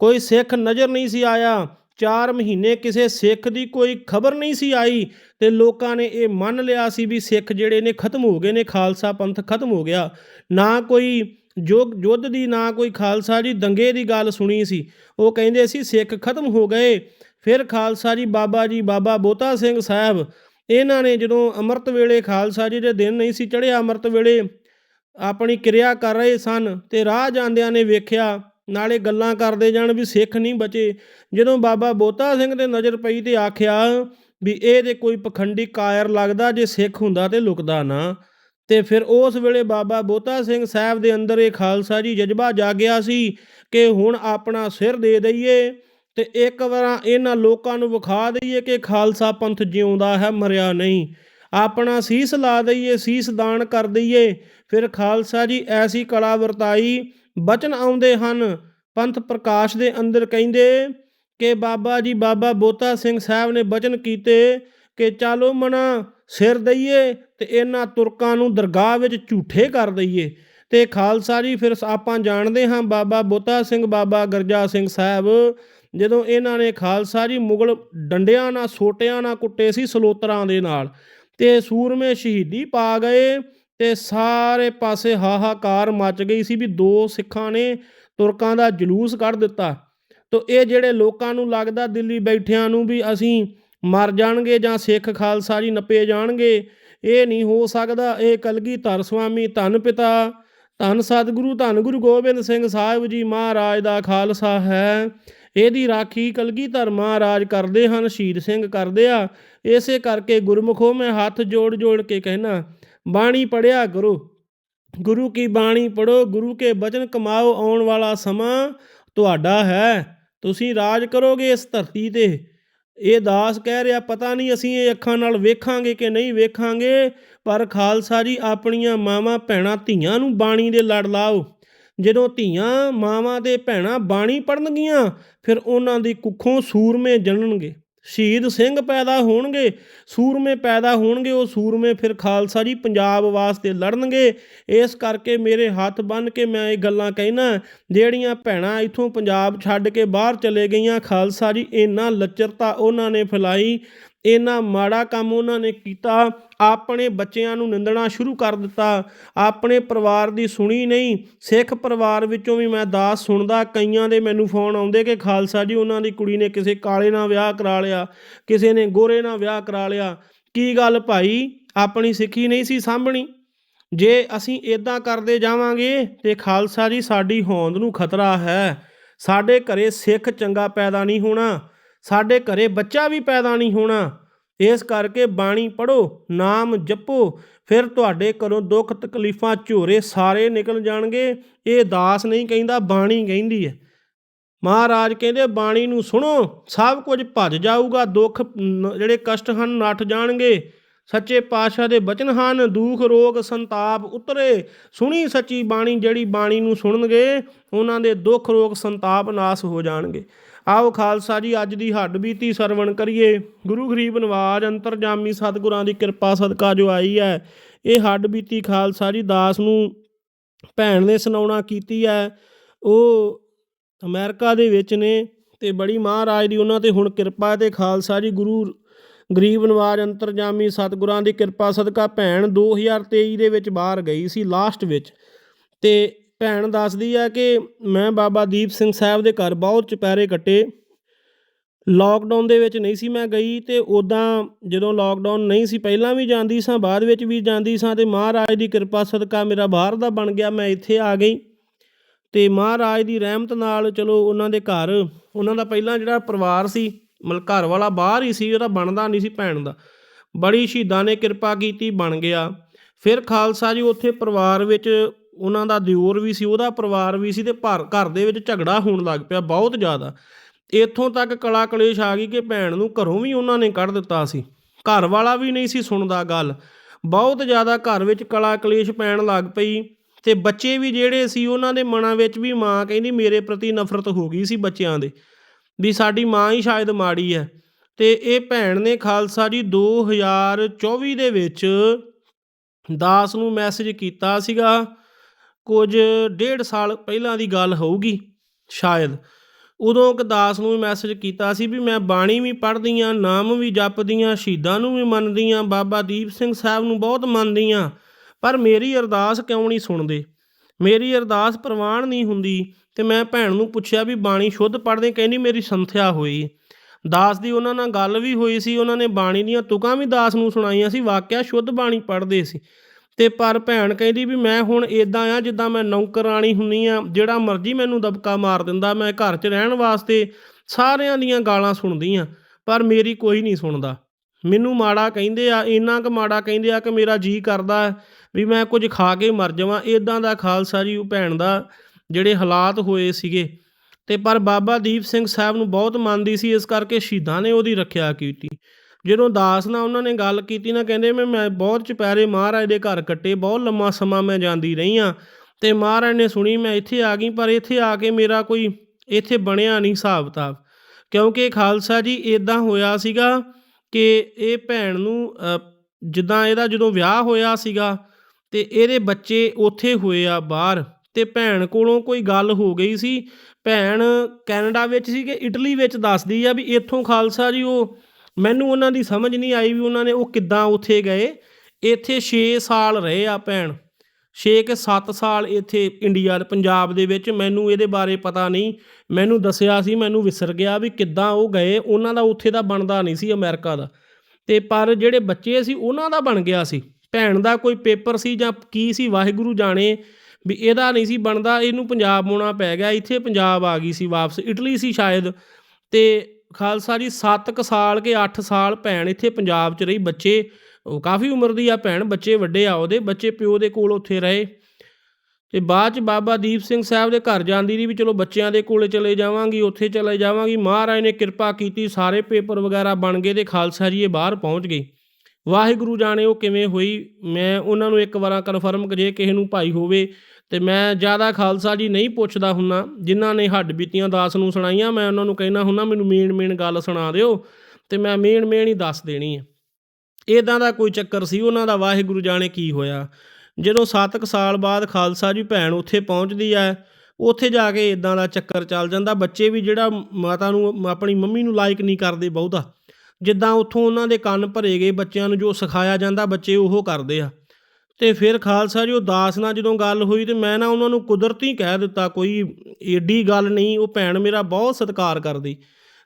ਕੋਈ ਸਿੱਖ ਨਜ਼ਰ ਨਹੀਂ ਸੀ ਆਇਆ। 4 ਮਹੀਨੇ ਕਿਸੇ ਸਿੱਖ ਦੀ ਕੋਈ ਖਬਰ ਨਹੀਂ ਸੀ ਆਈ ਤੇ ਲੋਕਾਂ ਨੇ ਇਹ ਮੰਨ ਲਿਆ ਸੀ ਵੀ ਸਿੱਖ ਜਿਹੜੇ ਨੇ ਖਤਮ ਹੋ ਗਏ ਨੇ, ਖਾਲਸਾ ਪੰਥ ਖਤਮ ਹੋ ਗਿਆ। ਨਾ ਕੋਈ ਜੋਗ ਯੁੱਧ ਦੀ, ਨਾ ਕੋਈ ਖਾਲਸਾ ਜੀ ਦੰਗੇ ਦੀ ਗੱਲ ਸੁਣੀ ਸੀ। ਉਹ ਕਹਿੰਦੇ ਸੀ ਸਿੱਖ ਖਤਮ ਹੋ ਗਏ, ਫਿਰ ਖਾਲਸਾ ਜੀ ਬਾਬਾ ਜੀ, ਬਾਬਾ ਬੋਤਾ ਸਿੰਘ ਸਾਹਿਬ, ਇਹਨਾਂ ਨੇ ਜਦੋਂ ਅੰਮ੍ਰਿਤ ਵੇਲੇ ਖਾਲਸਾ ਜੀ ਦੇ ਦਿਨ ਨਹੀਂ ਸੀ ਚੜ੍ਹਿਆ, ਅੰਮ੍ਰਿਤ ਵੇਲੇ ਆਪਣੀ ਕਿਰਿਆ ਕਰ ਰਹੇ ਸਨ ਤੇ ਰਾਹ ਜਾਂਦਿਆਂ ਨੇ ਵੇਖਿਆ ਨਾਲੇ ਗੱਲਾਂ ਕਰਦੇ ਜਾਣ ਵੀ ਸਿੱਖ ਨਹੀਂ ਬਚੇ। ਜਦੋਂ ਬਾਬਾ ਬੋਤਾ ਸਿੰਘ ਦੇ ਨਜ਼ਰ ਪਈ ਤੇ ਆਖਿਆ ਵੀ ਇਹ ਤੇ ਕੋਈ ਪਖੰਡੀ ਕਾਇਰ ਲੱਗਦਾ ਜੇ ਸਿੱਖ ਹੁੰਦਾ ਤੇ ਲੁਕਦਾ ਨਾ। ਤੇ ਫਿਰ ਉਸ ਵੇਲੇ ਬਾਬਾ ਬੋਤਾ ਸਿੰਘ ਸਾਹਿਬ ਦੇ ਅੰਦਰ ਇਹ ਖਾਲਸਾ ਜੀ ਜਜ਼ਬਾ ਜਾਗਿਆ ਸੀ ਕਿ ਹੁਣ ਆਪਣਾ ਸਿਰ ਦੇ ਦਈਏ ਤੇ ਇੱਕ ਵਾਰ ਇਹਨਾਂ ਲੋਕਾਂ ਨੂੰ ਵਿਖਾ ਦਈਏ ਕਿ ਖਾਲਸਾ ਪੰਥ ਜਿਉਂਦਾ ਹੈ, ਮਰਿਆ ਨਹੀਂ। ਆਪਣਾ ਸੀਸ ਲਾ ਦਈਏ, ਸੀਸ ਦਾਨ ਕਰ ਦਈਏ। ਫਿਰ ਖਾਲਸਾ ਜੀ ਐਸੀ ਕਲਾ ਵਰਤਾਈ ਬਚਨ ਆਉਂਦੇ ਹਨ। ਪੰਥ ਪ੍ਰਕਾਸ਼ ਦੇ ਅੰਦਰ ਕਹਿੰਦੇ ਕਿ ਬਾਬਾ ਜੀ, ਬਾਬਾ ਬੋਤਾ ਸਿੰਘ ਸਾਹਿਬ ਨੇ ਬਚਨ ਕੀਤੇ ਕਿ ਚਾਲੋ ਮਨਾ ਸਿਰ ਦਈਏ ਤੇ ਇਹਨਾਂ ਤੁਰਕਾਂ ਨੂੰ ਦਰਗਾਹ ਵਿੱਚ ਝੂਠੇ ਕਰ ਦਈਏ। ਤੇ ਖਾਲਸਾ ਜੀ, ਫਿਰ ਆਪਾਂ ਜਾਣਦੇ ਹਾਂ ਬਾਬਾ ਬੋਤਾ ਸਿੰਘ, ਬਾਬਾ ਗਰਜਾ ਸਿੰਘ ਸਾਹਿਬ ਜਦੋਂ ਇਹਨਾਂ ਨੇ ਖਾਲਸਾ ਜੀ ਮੁਗਲ ਡੰਡਿਆਂ ਨਾਲ, ਸੋਟਿਆਂ ਨਾਲ ਕੁੱਟੇ ਸੀ ਸਲੋਤਰਾਂ ਦੇ ਨਾਲ। ਤੇ ਸੂਰਮੇ ਸ਼ਹੀਦੀ ਪਾ ਗਏ ਤੇ ਸਾਰੇ ਪਾਸੇ ਹਾਹਾਕਾਰ ਮਚ ਗਈ ਸੀ ਵੀ ਦੋ ਸਿੱਖਾਂ ਨੇ ਤੁਰਕਾਂ ਦਾ ਜਲੂਸ ਕੱਢ ਦਿੱਤਾ। ਤੋ ਇਹ ਜਿਹੜੇ ਲੋਕਾਂ ਨੂੰ ਲੱਗਦਾ ਦਿੱਲੀ ਬੈਠਿਆਂ ਨੂੰ ਵੀ ਅਸੀਂ ਮਰ ਜਾਣਗੇ ਜਾਂ ਸਿੱਖ ਖਾਲਸਾ ਜੀ ਨੱਪੇ ਜਾਣਗੇ, ਇਹ ਨਹੀਂ ਹੋ ਸਕਦਾ। ਇਹ ਕਲਗੀਧਰ ਸੁਆਮੀ ਧੰਨ ਪਿਤਾ, ਧੰਨ ਸਤਿਗੁਰੂ, ਧੰਨ ਗੁਰੂ ਗੋਬਿੰਦ ਸਿੰਘ ਸਾਹਿਬ ਜੀ ਮਹਾਰਾਜ ਦਾ ਖਾਲਸਾ ਹੈ। ਇਹਦੀ ਰਾਖੀ ਕਲਗੀਧਰ ਮਹਾਰਾਜ ਕਰਦੇ ਹਨ, ਸ਼ਹੀਦ ਸਿੰਘ ਕਰਦੇ ਆ। ਇਸੇ ਕਰਕੇ ਗੁਰਮੁਖੋ ਮੈਂ ਹੱਥ ਜੋੜ ਜੋੜ ਕੇ ਕਹਿਣਾ ਬਾਣੀ ਪੜਿਆ ਕਰੋ ਗੁਰੂ ਕੀ ਬਾਣੀ ਪੜੋ ਗੁਰੂ ਕੇ ਬਚਨ ਕਮਾਓ, ਆਉਣ ਵਾਲਾ ਸਮਾਂ ਤੁਹਾਡਾ ਹੈ। ਤੁਸੀਂ ਰਾਜ ਕਰੋਗੇ ਇਸ ਧਰਤੀ ਤੇ। ਇਹ ਦਾਸ ਕਹਿ ਰਿਹਾ, ਪਤਾ ਨਹੀਂ ਅਸੀਂ ਇਹ ਅੱਖਾਂ ਨਾਲ ਵੇਖਾਂਗੇ ਕਿ ਨਹੀਂ ਵੇਖਾਂਗੇ, ਪਰ ਖਾਲਸਾ ਜੀ ਆਪਣੀਆਂ ਮਾਵਾਂ, ਭੈਣਾਂ, ਧੀਆਂ ਨੂੰ ਬਾਣੀ ਦੇ ਲੜ ਲਾਓ। ਜਦੋਂ ਧੀਆਂ ਮਾਵਾਂ ਤੇ ਭੈਣਾਂ ਬਾਣੀ ਪੜਨਗੀਆਂ ਫਿਰ ਉਹਨਾਂ ਦੀ ਕੁੱਖੋਂ ਸੂਰਮੇ ਜਣਨਗੇ ਸ਼ਹੀਦ ਸਿੰਘ ਪੈਦਾ ਹੋਣਗੇ, ਸੂਰਮੇ ਪੈਦਾ ਹੋਣਗੇ, ਉਹ ਸੂਰਮੇ ਫਿਰ ਖਾਲਸਾ ਜੀ ਪੰਜਾਬ ਵਾਸਤੇ ਲੜਨਗੇ। ਇਸ ਕਰਕੇ ਮੇਰੇ ਹੱਥ ਬੰਨ ਕੇ ਮੈਂ ਇਹ ਗੱਲਾਂ ਕਹਿਣਾ ਜਿਹੜੀਆਂ ਭੈਣਾਂ ਇਥੋਂ ਪੰਜਾਬ ਛੱਡ ਕੇ ਬਾਹਰ ਚਲੇ ਗਈਆਂ, ਖਾਲਸਾ ਜੀ ਇੰਨਾ ਲੱਚਰਤਾ ਉਹਨਾਂ ਨੇ ਫੈਲਾਈ ਇੰਨਾ ਮਾੜਾ ਕੰਮ ਉਹਨਾਂ ਨੇ ਕੀਤਾ, ਆਪਣੇ ਬੱਚਿਆਂ ਨੂੰ ਨਿੰਦਣਾ ਸ਼ੁਰੂ ਕਰ ਦਿੱਤਾ। ਆਪਣੇ ਪਰਿਵਾਰ ਦੀ ਸੁਣੀ ਨਹੀਂ, ਸਿੱਖ ਪਰਿਵਾਰ ਵਿੱਚੋਂ ਵੀ ਮੈਂ ਦਾਸ ਸੁਣਦਾ, ਕਈਆਂ ਦੇ ਮੈਨੂੰ ਫੋਨ ਆਉਂਦੇ ਕਿ ਖਾਲਸਾ ਜੀ, ਉਹਨਾਂ ਦੀ ਕੁੜੀ ਨੇ ਕਿਸੇ ਕਾਲੇ ਨਾਲ ਵਿਆਹ ਕਰਾ ਲਿਆ, ਕਿਸੇ ਨੇ ਗੋਰੇ ਨਾਲ ਵਿਆਹ ਕਰਾ ਲਿਆ। ਕੀ ਗੱਲ ਭਾਈ? ਆਪਣੀ ਸਿੱਖੀ ਨਹੀਂ ਸੀ ਸਾਂਭਣੀ। ਜੇ ਅਸੀਂ ਇਦਾਂ ਕਰਦੇ ਜਾਵਾਂਗੇ ਤੇ ਖਾਲਸਾ ਜੀ, ਸਾਡੀ ਹੋਂਦ ਨੂੰ ਖਤਰਾ ਹੈ। ਸਾਡੇ ਘਰੇ ਸਿੱਖ ਚੰਗਾ ਪੈਦਾ ਨਹੀਂ ਹੋਣਾ। ਸਾਡੇ ਘਰੇ ਬੱਚਾ ਵੀ ਪੈਦਾ ਨਹੀਂ ਹੋਣਾ। ਇਸ ਕਰਕੇ ਬਾਣੀ ਪੜੋ ਨਾਮ ਜਪੋ, ਫਿਰ ਤੁਹਾਡੇ ਘਰੋਂ ਦੁੱਖ ਤਕਲੀਫਾਂ ਝੋਰੇ ਸਾਰੇ ਨਿਕਲ ਜਾਣਗੇ। ਇਹ ਦਾਸ ਨਹੀਂ ਕਹਿੰਦਾ, ਬਾਣੀ ਕਹਿੰਦੀ ਹੈ। ਮਹਾਰਾਜ ਕਹਿੰਦੇ, ਬਾਣੀ ਨੂੰ ਸੁਣੋ, ਸਭ ਕੁਝ ਭੱਜ ਜਾਊਗਾ, ਦੁੱਖ ਜਿਹੜੇ ਕਸ਼ਟ ਹਨ, ਨੱਠ ਜਾਣਗੇ। ਸੱਚੇ ਪਾਤਸ਼ਾਹ ਦੇ ਬਚਨ ਹਨ, ਦੁੱਖ, ਰੋਗ, ਸੰਤਾਪ ਉਤਰੇ। ਸੁਣੀ ਸੱਚੀ ਬਾਣੀ, ਜਿਹੜੀ ਬਾਣੀ ਨੂੰ ਸੁਣਨਗੇ, ਉਹਨਾਂ ਦੇ ਦੁੱਖ, ਰੋਗ, ਸੰਤਾਪ ਨਾਸ ਹੋ ਜਾਣਗੇ। ਆਓ ਖਾਲਸਾ ਜੀ, ਅੱਜ ਦੀ ਹੱਡ ਬੀਤੀ ਸਰਵਣ ਕਰੀਏ। ਗੁਰੂ ਗਰੀਬ ਨਵਾਜ, ਅੰਤਰਜਾਮੀ ਸਤਿਗੁਰਾਂ ਦੀ ਕਿਰਪਾ ਸਦਕਾ ਜੋ ਆਈ ਹੈ, ਇਹ ਹੱਡ ਬੀਤੀ ਖਾਲਸਾ ਜੀ ਦਾਸ ਨੂੰ ਭੈਣ ਨੇ ਸੁਣਾਉਣਾ ਕੀਤੀ ਹੈ। ਉਹ ਅਮਰੀਕਾ ਦੇ ਵਿੱਚ ਨੇ ਤੇ ਬੜੀ ਮਹਾਰਾਜ ਦੀ ਉਹਨਾਂ ਤੇ ਹੁਣ ਕਿਰਪਾ ਹੈ ਤੇ ਖਾਲਸਾ ਜੀ, ਗੁਰੂ ਗਰੀਬ ਨਵਾਜ, ਅੰਤਰਜਾਮੀ ਸਤਿਗੁਰਾਂ ਦੀ ਕਿਰਪਾ ਸਦਕਾ ਭੈਣ 2023 ਦੇ ਵਿੱਚ ਬਾਹਰ ਗਈ ਸੀ, ਲਾਸਟ ਵਿੱਚ। ਤੇ ਭੈਣ ਦੱਸਦੀ ਆ ਕਿ ਮੈਂ ਬਾਬਾ ਦੀਪ ਸਿੰਘ ਸਾਹਿਬ ਦੇ ਘਰ ਬਹੁਤ ਚੁਪਹਿਰੇ ਕੱਟੇ। ਲਾਕਡਾਊਨ ਦੇ ਵਿੱਚ ਨਹੀਂ ਸੀ ਮੈਂ ਗਈ ਤੇ ਉਦਾਂ ਜਦੋਂ ਲਾਕਡਾਊਨ ਨਹੀਂ ਸੀ, ਪਹਿਲਾਂ ਵੀ ਜਾਂਦੀ ਸਾਂ, ਬਾਅਦ ਵਿੱਚ ਵੀ ਜਾਂਦੀ ਸਾਂ ਤੇ ਮਹਾਰਾਜ ਦੀ ਕਿਰਪਾ ਸਦਕਾ ਮੇਰਾ ਬਾਹਰ ਦਾ ਬਣ ਗਿਆ, ਮੈਂ ਇੱਥੇ ਆ ਗਈ। ਤੇ ਮਹਾਰਾਜ ਦੀ ਰਹਿਮਤ ਨਾਲ ਚਲੋ ਉਹਨਾਂ ਦੇ ਘਰ, ਉਹਨਾਂ ਦਾ ਪਹਿਲਾਂ ਜਿਹੜਾ ਪਰਿਵਾਰ ਸੀ, ਮਤਲਬ ਘਰ ਵਾਲਾ ਬਾਹਰ ਹੀ ਸੀ ਉਹਦਾ ਬਣਦਾ ਨਹੀਂ ਸੀ ਭੈਣ ਦਾ। ਬੜੀ ਸ਼ਹੀਦਾਂ ਨੇ ਕਿਰਪਾ ਕੀਤੀ, ਬਣ ਗਿਆ। ਫਿਰ ਖਾਲਸਾ ਜੀ ਉੱਥੇ ਪਰਿਵਾਰ ਵਿੱਚ ਉਹਨਾਂ ਦਾ ਦਿਓਰ ਵੀ ਸੀ, ਉਹਦਾ ਪਰਿਵਾਰ ਵੀ ਸੀ ਤੇ ਭਰ, ਘਰ ਦੇ ਵਿੱਚ ਝਗੜਾ ਹੋਣ ਲੱਗ ਪਿਆ ਬਹੁਤ ਜ਼ਿਆਦਾ। ਇੱਥੋਂ ਤੱਕ ਕਲਾ ਕਲੇਸ਼ ਆ ਗਈ ਕਿ ਭੈਣ ਨੂੰ ਘਰੋਂ ਵੀ ਉਹਨਾਂ ਨੇ ਕੱਢ ਦਿੱਤਾ ਸੀ। ਘਰ ਵਾਲਾ ਵੀ ਨਹੀਂ ਸੀ ਸੁਣਦਾ ਗੱਲ। ਬਹੁਤ ਜ਼ਿਆਦਾ ਘਰ ਵਿੱਚ ਕਲਾ ਕਲੇਸ਼ ਪੈਣ ਲੱਗ ਪਈ ਤੇ ਬੱਚੇ ਵੀ ਜਿਹੜੇ ਸੀ, ਉਹਨਾਂ ਦੇ ਮਨਾਂ ਵਿੱਚ ਵੀ ਮਾਂ ਕਹਿੰਦੀ, ਮੇਰੇ ਪ੍ਰਤੀ ਨਫ਼ਰਤ ਹੋ ਗਈ ਸੀ ਬੱਚਿਆਂ ਦੇ, ਵੀ ਸਾਡੀ ਮਾਂ ਹੀ ਸ਼ਾਇਦ ਮਾੜੀ ਹੈ। ਤੇ ਇਹ ਭੈਣ ਨੇ ਖਾਲਸਾ ਜੀ 2024 ਦੇ ਵਿੱਚ ਦਾਸ ਨੂੰ ਮੈਸੇਜ ਕੀਤਾ ਸੀਗਾ ਕੁਝ ਡੇਢ ਸਾਲ ਪਹਿਲਾਂ ਦੀ ਗੱਲ ਹੋਊਗੀ, ਸ਼ਾਇਦ। ਉਦੋਂ ਇੱਕ ਦਾਸ ਨੂੰ ਮੈਸੇਜ ਕੀਤਾ ਸੀ ਵੀ ਮੈਂ ਬਾਣੀ ਵੀ ਪੜ੍ਹਦੀ ਆ ਨਾਮ ਵੀ ਜਪਦੀ ਆ ਸ਼ਹੀਦਾਂ ਨੂੰ ਵੀ ਮੰਨਦੀ ਆ ਬਾਬਾ ਦੀਪ ਸਿੰਘ ਸਾਹਿਬ ਨੂੰ ਬਹੁਤ ਮੰਨਦੀ ਆ ਪਰ ਮੇਰੀ ਅਰਦਾਸ ਕਿਉਂ ਨਹੀਂ ਸੁਣਦੇ? ਮੇਰੀ ਅਰਦਾਸ ਪ੍ਰਵਾਨ ਨਹੀਂ ਹੁੰਦੀ ਤੇ ਮੈਂ ਭੈਣ ਨੂੰ ਪੁੱਛਿਆ ਵੀ ਬਾਣੀ ਸ਼ੁੱਧ ਪੜ੍ਹਦੇ ਕਹਿੰਦੀ ਮੇਰੀ ਸੰਥਿਆ ਹੋਈ। ਦਾਸ ਦੀ ਉਹਨਾਂ ਨਾਲ ਗੱਲ ਵੀ ਹੋਈ ਸੀ, ਉਹਨਾਂ ਨੇ ਬਾਣੀ ਦੀਆਂ ਤੁਕਾਂ ਵੀ ਦਾਸ ਨੂੰ ਸੁਣਾਈਆਂ ਸੀ, ਵਾਕਿਆ ਸ਼ੁੱਧ ਬਾਣੀ ਪੜ੍ਹਦੇ ਸੀ। ਤੇ ਪਰ ਭੈਣ ਕਹਿੰਦੀ ਵੀ ਮੈਂ ਹੁਣ ਇਦਾਂ ਆ ਜਿੱਦਾਂ ਮੈਂ ਨੌਕਰਾਣੀ ਹੁੰਨੀ ਆ, ਜਿਹੜਾ ਮਰਜ਼ੀ ਮੈਨੂੰ ਦਬਕਾ ਮਾਰ ਦਿੰਦਾ, ਮੈਂ ਘਰ 'ਚ ਰਹਿਣ ਵਾਸਤੇ ਸਾਰਿਆਂ ਦੀਆਂ ਗਾਲਾਂ ਸੁਣਦੀ ਆ ਪਰ ਮੇਰੀ ਕੋਈ ਨਹੀਂ ਸੁਣਦਾ। ਮੈਨੂੰ ਮਾੜਾ ਕਹਿੰਦੇ ਆ, ਇੰਨਾ ਕੁ ਮਾੜਾ ਕਹਿੰਦੇ ਆ ਕਿ ਮੇਰਾ ਜੀ ਕਰਦਾ ਵੀ ਮੈਂ ਕੁਝ ਖਾ ਕੇ ਮਰ ਜਾਵਾਂ। ਇਦਾਂ ਦਾ ਖਾਲਸਾ ਜੀ ਉਹ ਭੈਣ ਦਾ ਜਿਹੜੇ ਹਾਲਾਤ ਹੋਏ ਸੀਗੇ। ਤੇ ਪਰ ਬਾਬਾ ਦੀਪ ਸਿੰਘ ਸਾਹਿਬ ਨੂੰ ਬਹੁਤ ਮੰਨਦੀ ਸੀ, ਇਸ ਕਰਕੇ ਸ਼ਹੀਦਾਂ ਨੇ ਉਹਦੀ ਰੱਖਿਆ ਕੀਤੀ। ਜਦੋਂ ਦਾਸ ਨਾਲ ਉਹਨਾਂ ਨੇ ਗੱਲ ਕੀਤੀ ਨਾ ਕਹਿੰਦੇ ਮੈਂ ਮੈਂ ਬਹੁਤ ਚੁਪਹਿਰੇ ਮਹਾਰਾਜ ਦੇ ਘਰ ਕੱਟੇ, ਬਹੁਤ ਲੰਮਾ ਸਮਾਂ ਮੈਂ ਜਾਂਦੀ ਰਹੀ ਆ ਤੇ ਮਹਾਰਾਜ ਨੇ ਸੁਣੀ ਮੈਂ ਇੱਥੇ ਆ ਗਈ, ਪਰ ਇੱਥੇ ਆ ਕੇ ਮੇਰਾ ਕੋਈ ਇੱਥੇ ਬਣਿਆ ਨਹੀਂ ਹਿਸਾਬ ਕਿਤਾਬ ਕਿਉਂਕਿ ਖਾਲਸਾ ਜੀ ਇਦਾਂ ਹੋਇਆ ਸੀਗਾ ਕਿ ਇਹ ਭੈਣ ਨੂੰ ਜਿੱਦਾਂ ਇਹਦਾ ਜਦੋਂ ਵਿਆਹ ਹੋਇਆ ਸੀਗਾ ਤੇ ਇਹਦੇ ਬੱਚੇ ਉੱਥੇ ਹੋਏ ਆ ਬਾਹਰ ਤੇ ਭੈਣ ਕੋਲੋਂ ਕੋਈ ਗੱਲ ਹੋ ਗਈ ਸੀ। ਭੈਣ ਕੈਨੇਡਾ ਵਿੱਚ ਸੀ ਕਿ ਇਟਲੀ ਵਿੱਚ ਦੱਸਦੀ ਆ ਵੀ ਇੱਥੋਂ ਖਾਲਸਾ ਜੀ ਉਹ ਮੈਨੂੰ ਉਹਨਾਂ ਦੀ ਸਮਝ ਨਹੀਂ ਆਈ ਵੀ ਉਹਨਾਂ ਨੇ ਉਹ ਕਿੱਦਾਂ ਉੱਥੇ ਗਏ। ਇੱਥੇ 6 ਸਾਲ ਰਹੇ ਆ ਭੈਣ। 6 ਕੇ 7 ਸਾਲ ਇੱਥੇ ਇੰਡੀਆ ਦੇ ਪੰਜਾਬ ਦੇ ਵਿੱਚ। ਮੈਨੂੰ ਇਹਦੇ ਬਾਰੇ ਪਤਾ ਨਹੀਂ। ਮੈਨੂੰ ਦੱਸਿਆ ਸੀ, ਮੈਨੂੰ ਵਿਸਰ ਗਿਆ ਵੀ ਕਿੱਦਾਂ ਉਹ ਗਏ। ਉਹਨਾਂ ਦਾ ਉੱਥੇ ਦਾ ਬਣਦਾ ਨਹੀਂ ਸੀ ਅਮਰੀਕਾ ਦਾ। ਤੇ ਪਰ ਜਿਹੜੇ ਬੱਚੇ ਸੀ, ਉਹਨਾਂ ਦਾ ਬਣ ਗਿਆ ਸੀ। ਭੈਣ ਦਾ ਕੋਈ ਪੇਪਰ ਸੀ ਜਾਂ ਕੀ ਸੀ, ਵਾਹਿਗੁਰੂ ਜਾਣੇ ਵੀ ਇਹਦਾ ਨਹੀਂ ਸੀ ਬਣਦਾ। ਇਹਨੂੰ ਪੰਜਾਬ ਆਉਣਾ ਪੈ ਗਿਆ। ਇੱਥੇ ਪੰਜਾਬ ਆ ਗਈ ਸੀ ਵਾਪਸ। ਇਟਲੀ ਸੀ ਸ਼ਾਇਦ। ਤੇ ਖਾਲਸਾ ਜੀ 7 ਸਾਲ ਕੇ 8 ਸਾਲ ਭੈਣ ਇੱਥੇ ਪੰਜਾਬ 'ਚ ਰਹੀ, ਬੱਚੇ, ਉਹ ਕਾਫੀ ਉਮਰ ਦੀ ਆ ਭੈਣ, ਬੱਚੇ ਵੱਡੇ ਆ ਉਹਦੇ, ਬੱਚੇ ਪਿਓ ਦੇ ਕੋਲ ਉੱਥੇ ਰਹੇ। ਤੇ ਬਾਅਦ ਚ ਬਾਬਾ ਦੀਪ ਸਿੰਘ ਸਾਹਿਬ ਦੇ ਘਰ ਜਾਂਦੀ ਰਹੀ ਵੀ ਚਲੋ ਬੱਚਿਆਂ ਦੇ ਕੋਲੇ ਚਲੇ ਜਾਵਾਂਗੀ, ਉੱਥੇ ਚਲੇ ਜਾਵਾਂਗੀ। ਮਹਾਰਾਜ ਨੇ ਕਿਰਪਾ ਕੀਤੀ, ਸਾਰੇ ਪੇਪਰ ਵਗੈਰਾ ਬਣ ਗਏ ਤੇ ਖਾਲਸਾ ਜੀ ਇਹ ਬਾਹਰ ਪਹੁੰਚ ਗਏ। ਵਾਹਿਗੁਰੂ ਜਾਣੇ ਉਹ ਕਿਵੇਂ ਹੋਈ? ਮੈਂ ਉਹਨਾਂ ਨੂੰ ਇੱਕ ਵਾਰਾਂ ਕਨਫਰਮ ਜੇ ਕਿਸੇ ਨੂੰ ਭਾਈ ਹੋਵੇ ਤੇ ਮੈਂ ਜ਼ਿਆਦਾ ਖਾਲਸਾ ਜੀ ਨਹੀਂ ਪੁੱਛਦਾ ਹੁੰਨਾ, ਜਿਨ੍ਹਾਂ ਨੇ ਹੱਡ ਬੀਤੀਆਂ ਦਾਸ ਨੂੰ ਸੁਣਾਈਆਂ, ਮੈਂ ਉਹਨਾਂ ਨੂੰ ਕਹਿਣਾ ਹੁੰਨਾ, ਮੈਨੂੰ ਮੇਨ ਮੇਨ ਗੱਲ ਸੁਣਾ ਦਿਓ, ਤੇ ਮੈਂ ਮੇਨ ਮੇਨ ਹੀ ਦੱਸ ਦੇਣੀ ਹੈ ਇਦਾਂ ਦਾ ਕੋਈ ਚੱਕਰ ਸੀ, ਉਹਨਾਂ ਦਾ ਵਾਹਿਗੁਰੂ ਜਾਣੇ ਕੀ ਹੋਇਆ। ਜਦੋਂ 7 ਸਾਲ ਬਾਅਦ ਖਾਲਸਾ ਜੀ ਭੈਣ ਉੱਥੇ ਪਹੁੰਚਦੀ ਹੈ ਉੱਥੇ ਜਾ ਕੇ ਇਦਾਂ ਦਾ ਚੱਕਰ ਚੱਲ ਜਾਂਦਾ, ਬੱਚੇ ਵੀ ਜਿਹੜਾ ਮਾਤਾ ਨੂੰ, ਆਪਣੀ ਮੰਮੀ ਨੂੰ ਲਾਇਕ ਨਹੀਂ ਕਰਦੇ ਬਹੁਤਾ। ਜਿੱਦਾਂ ਉੱਥੋਂ ਉਹਨਾਂ ਦੇ ਕੰਨ ਭਰੇ ਗਏ, ਬੱਚਿਆਂ ਨੂੰ ਜੋ ਸਿਖਾਇਆ ਜਾਂਦਾ, ਬੱਚੇ ਉਹ ਕਰਦੇ ਆ। ਤੇ ਫਿਰ ਖਾਲਸਾ ਜੀ, ਉਹ ਦਾਸ ਨਾਲ ਜਦੋਂ ਗੱਲ ਹੋਈ ਤੇ ਮੈਂ ਨਾ ਉਹਨਾਂ ਨੂੰ ਕੁਦਰਤੀ ਕਹਿ ਦਿੱਤਾ, ਕੋਈ ਏਡੀ ਗੱਲ ਨਹੀਂ, ਉਹ ਭੈਣ ਮੇਰਾ ਬਹੁਤ ਸਤਿਕਾਰ ਕਰਦੀ।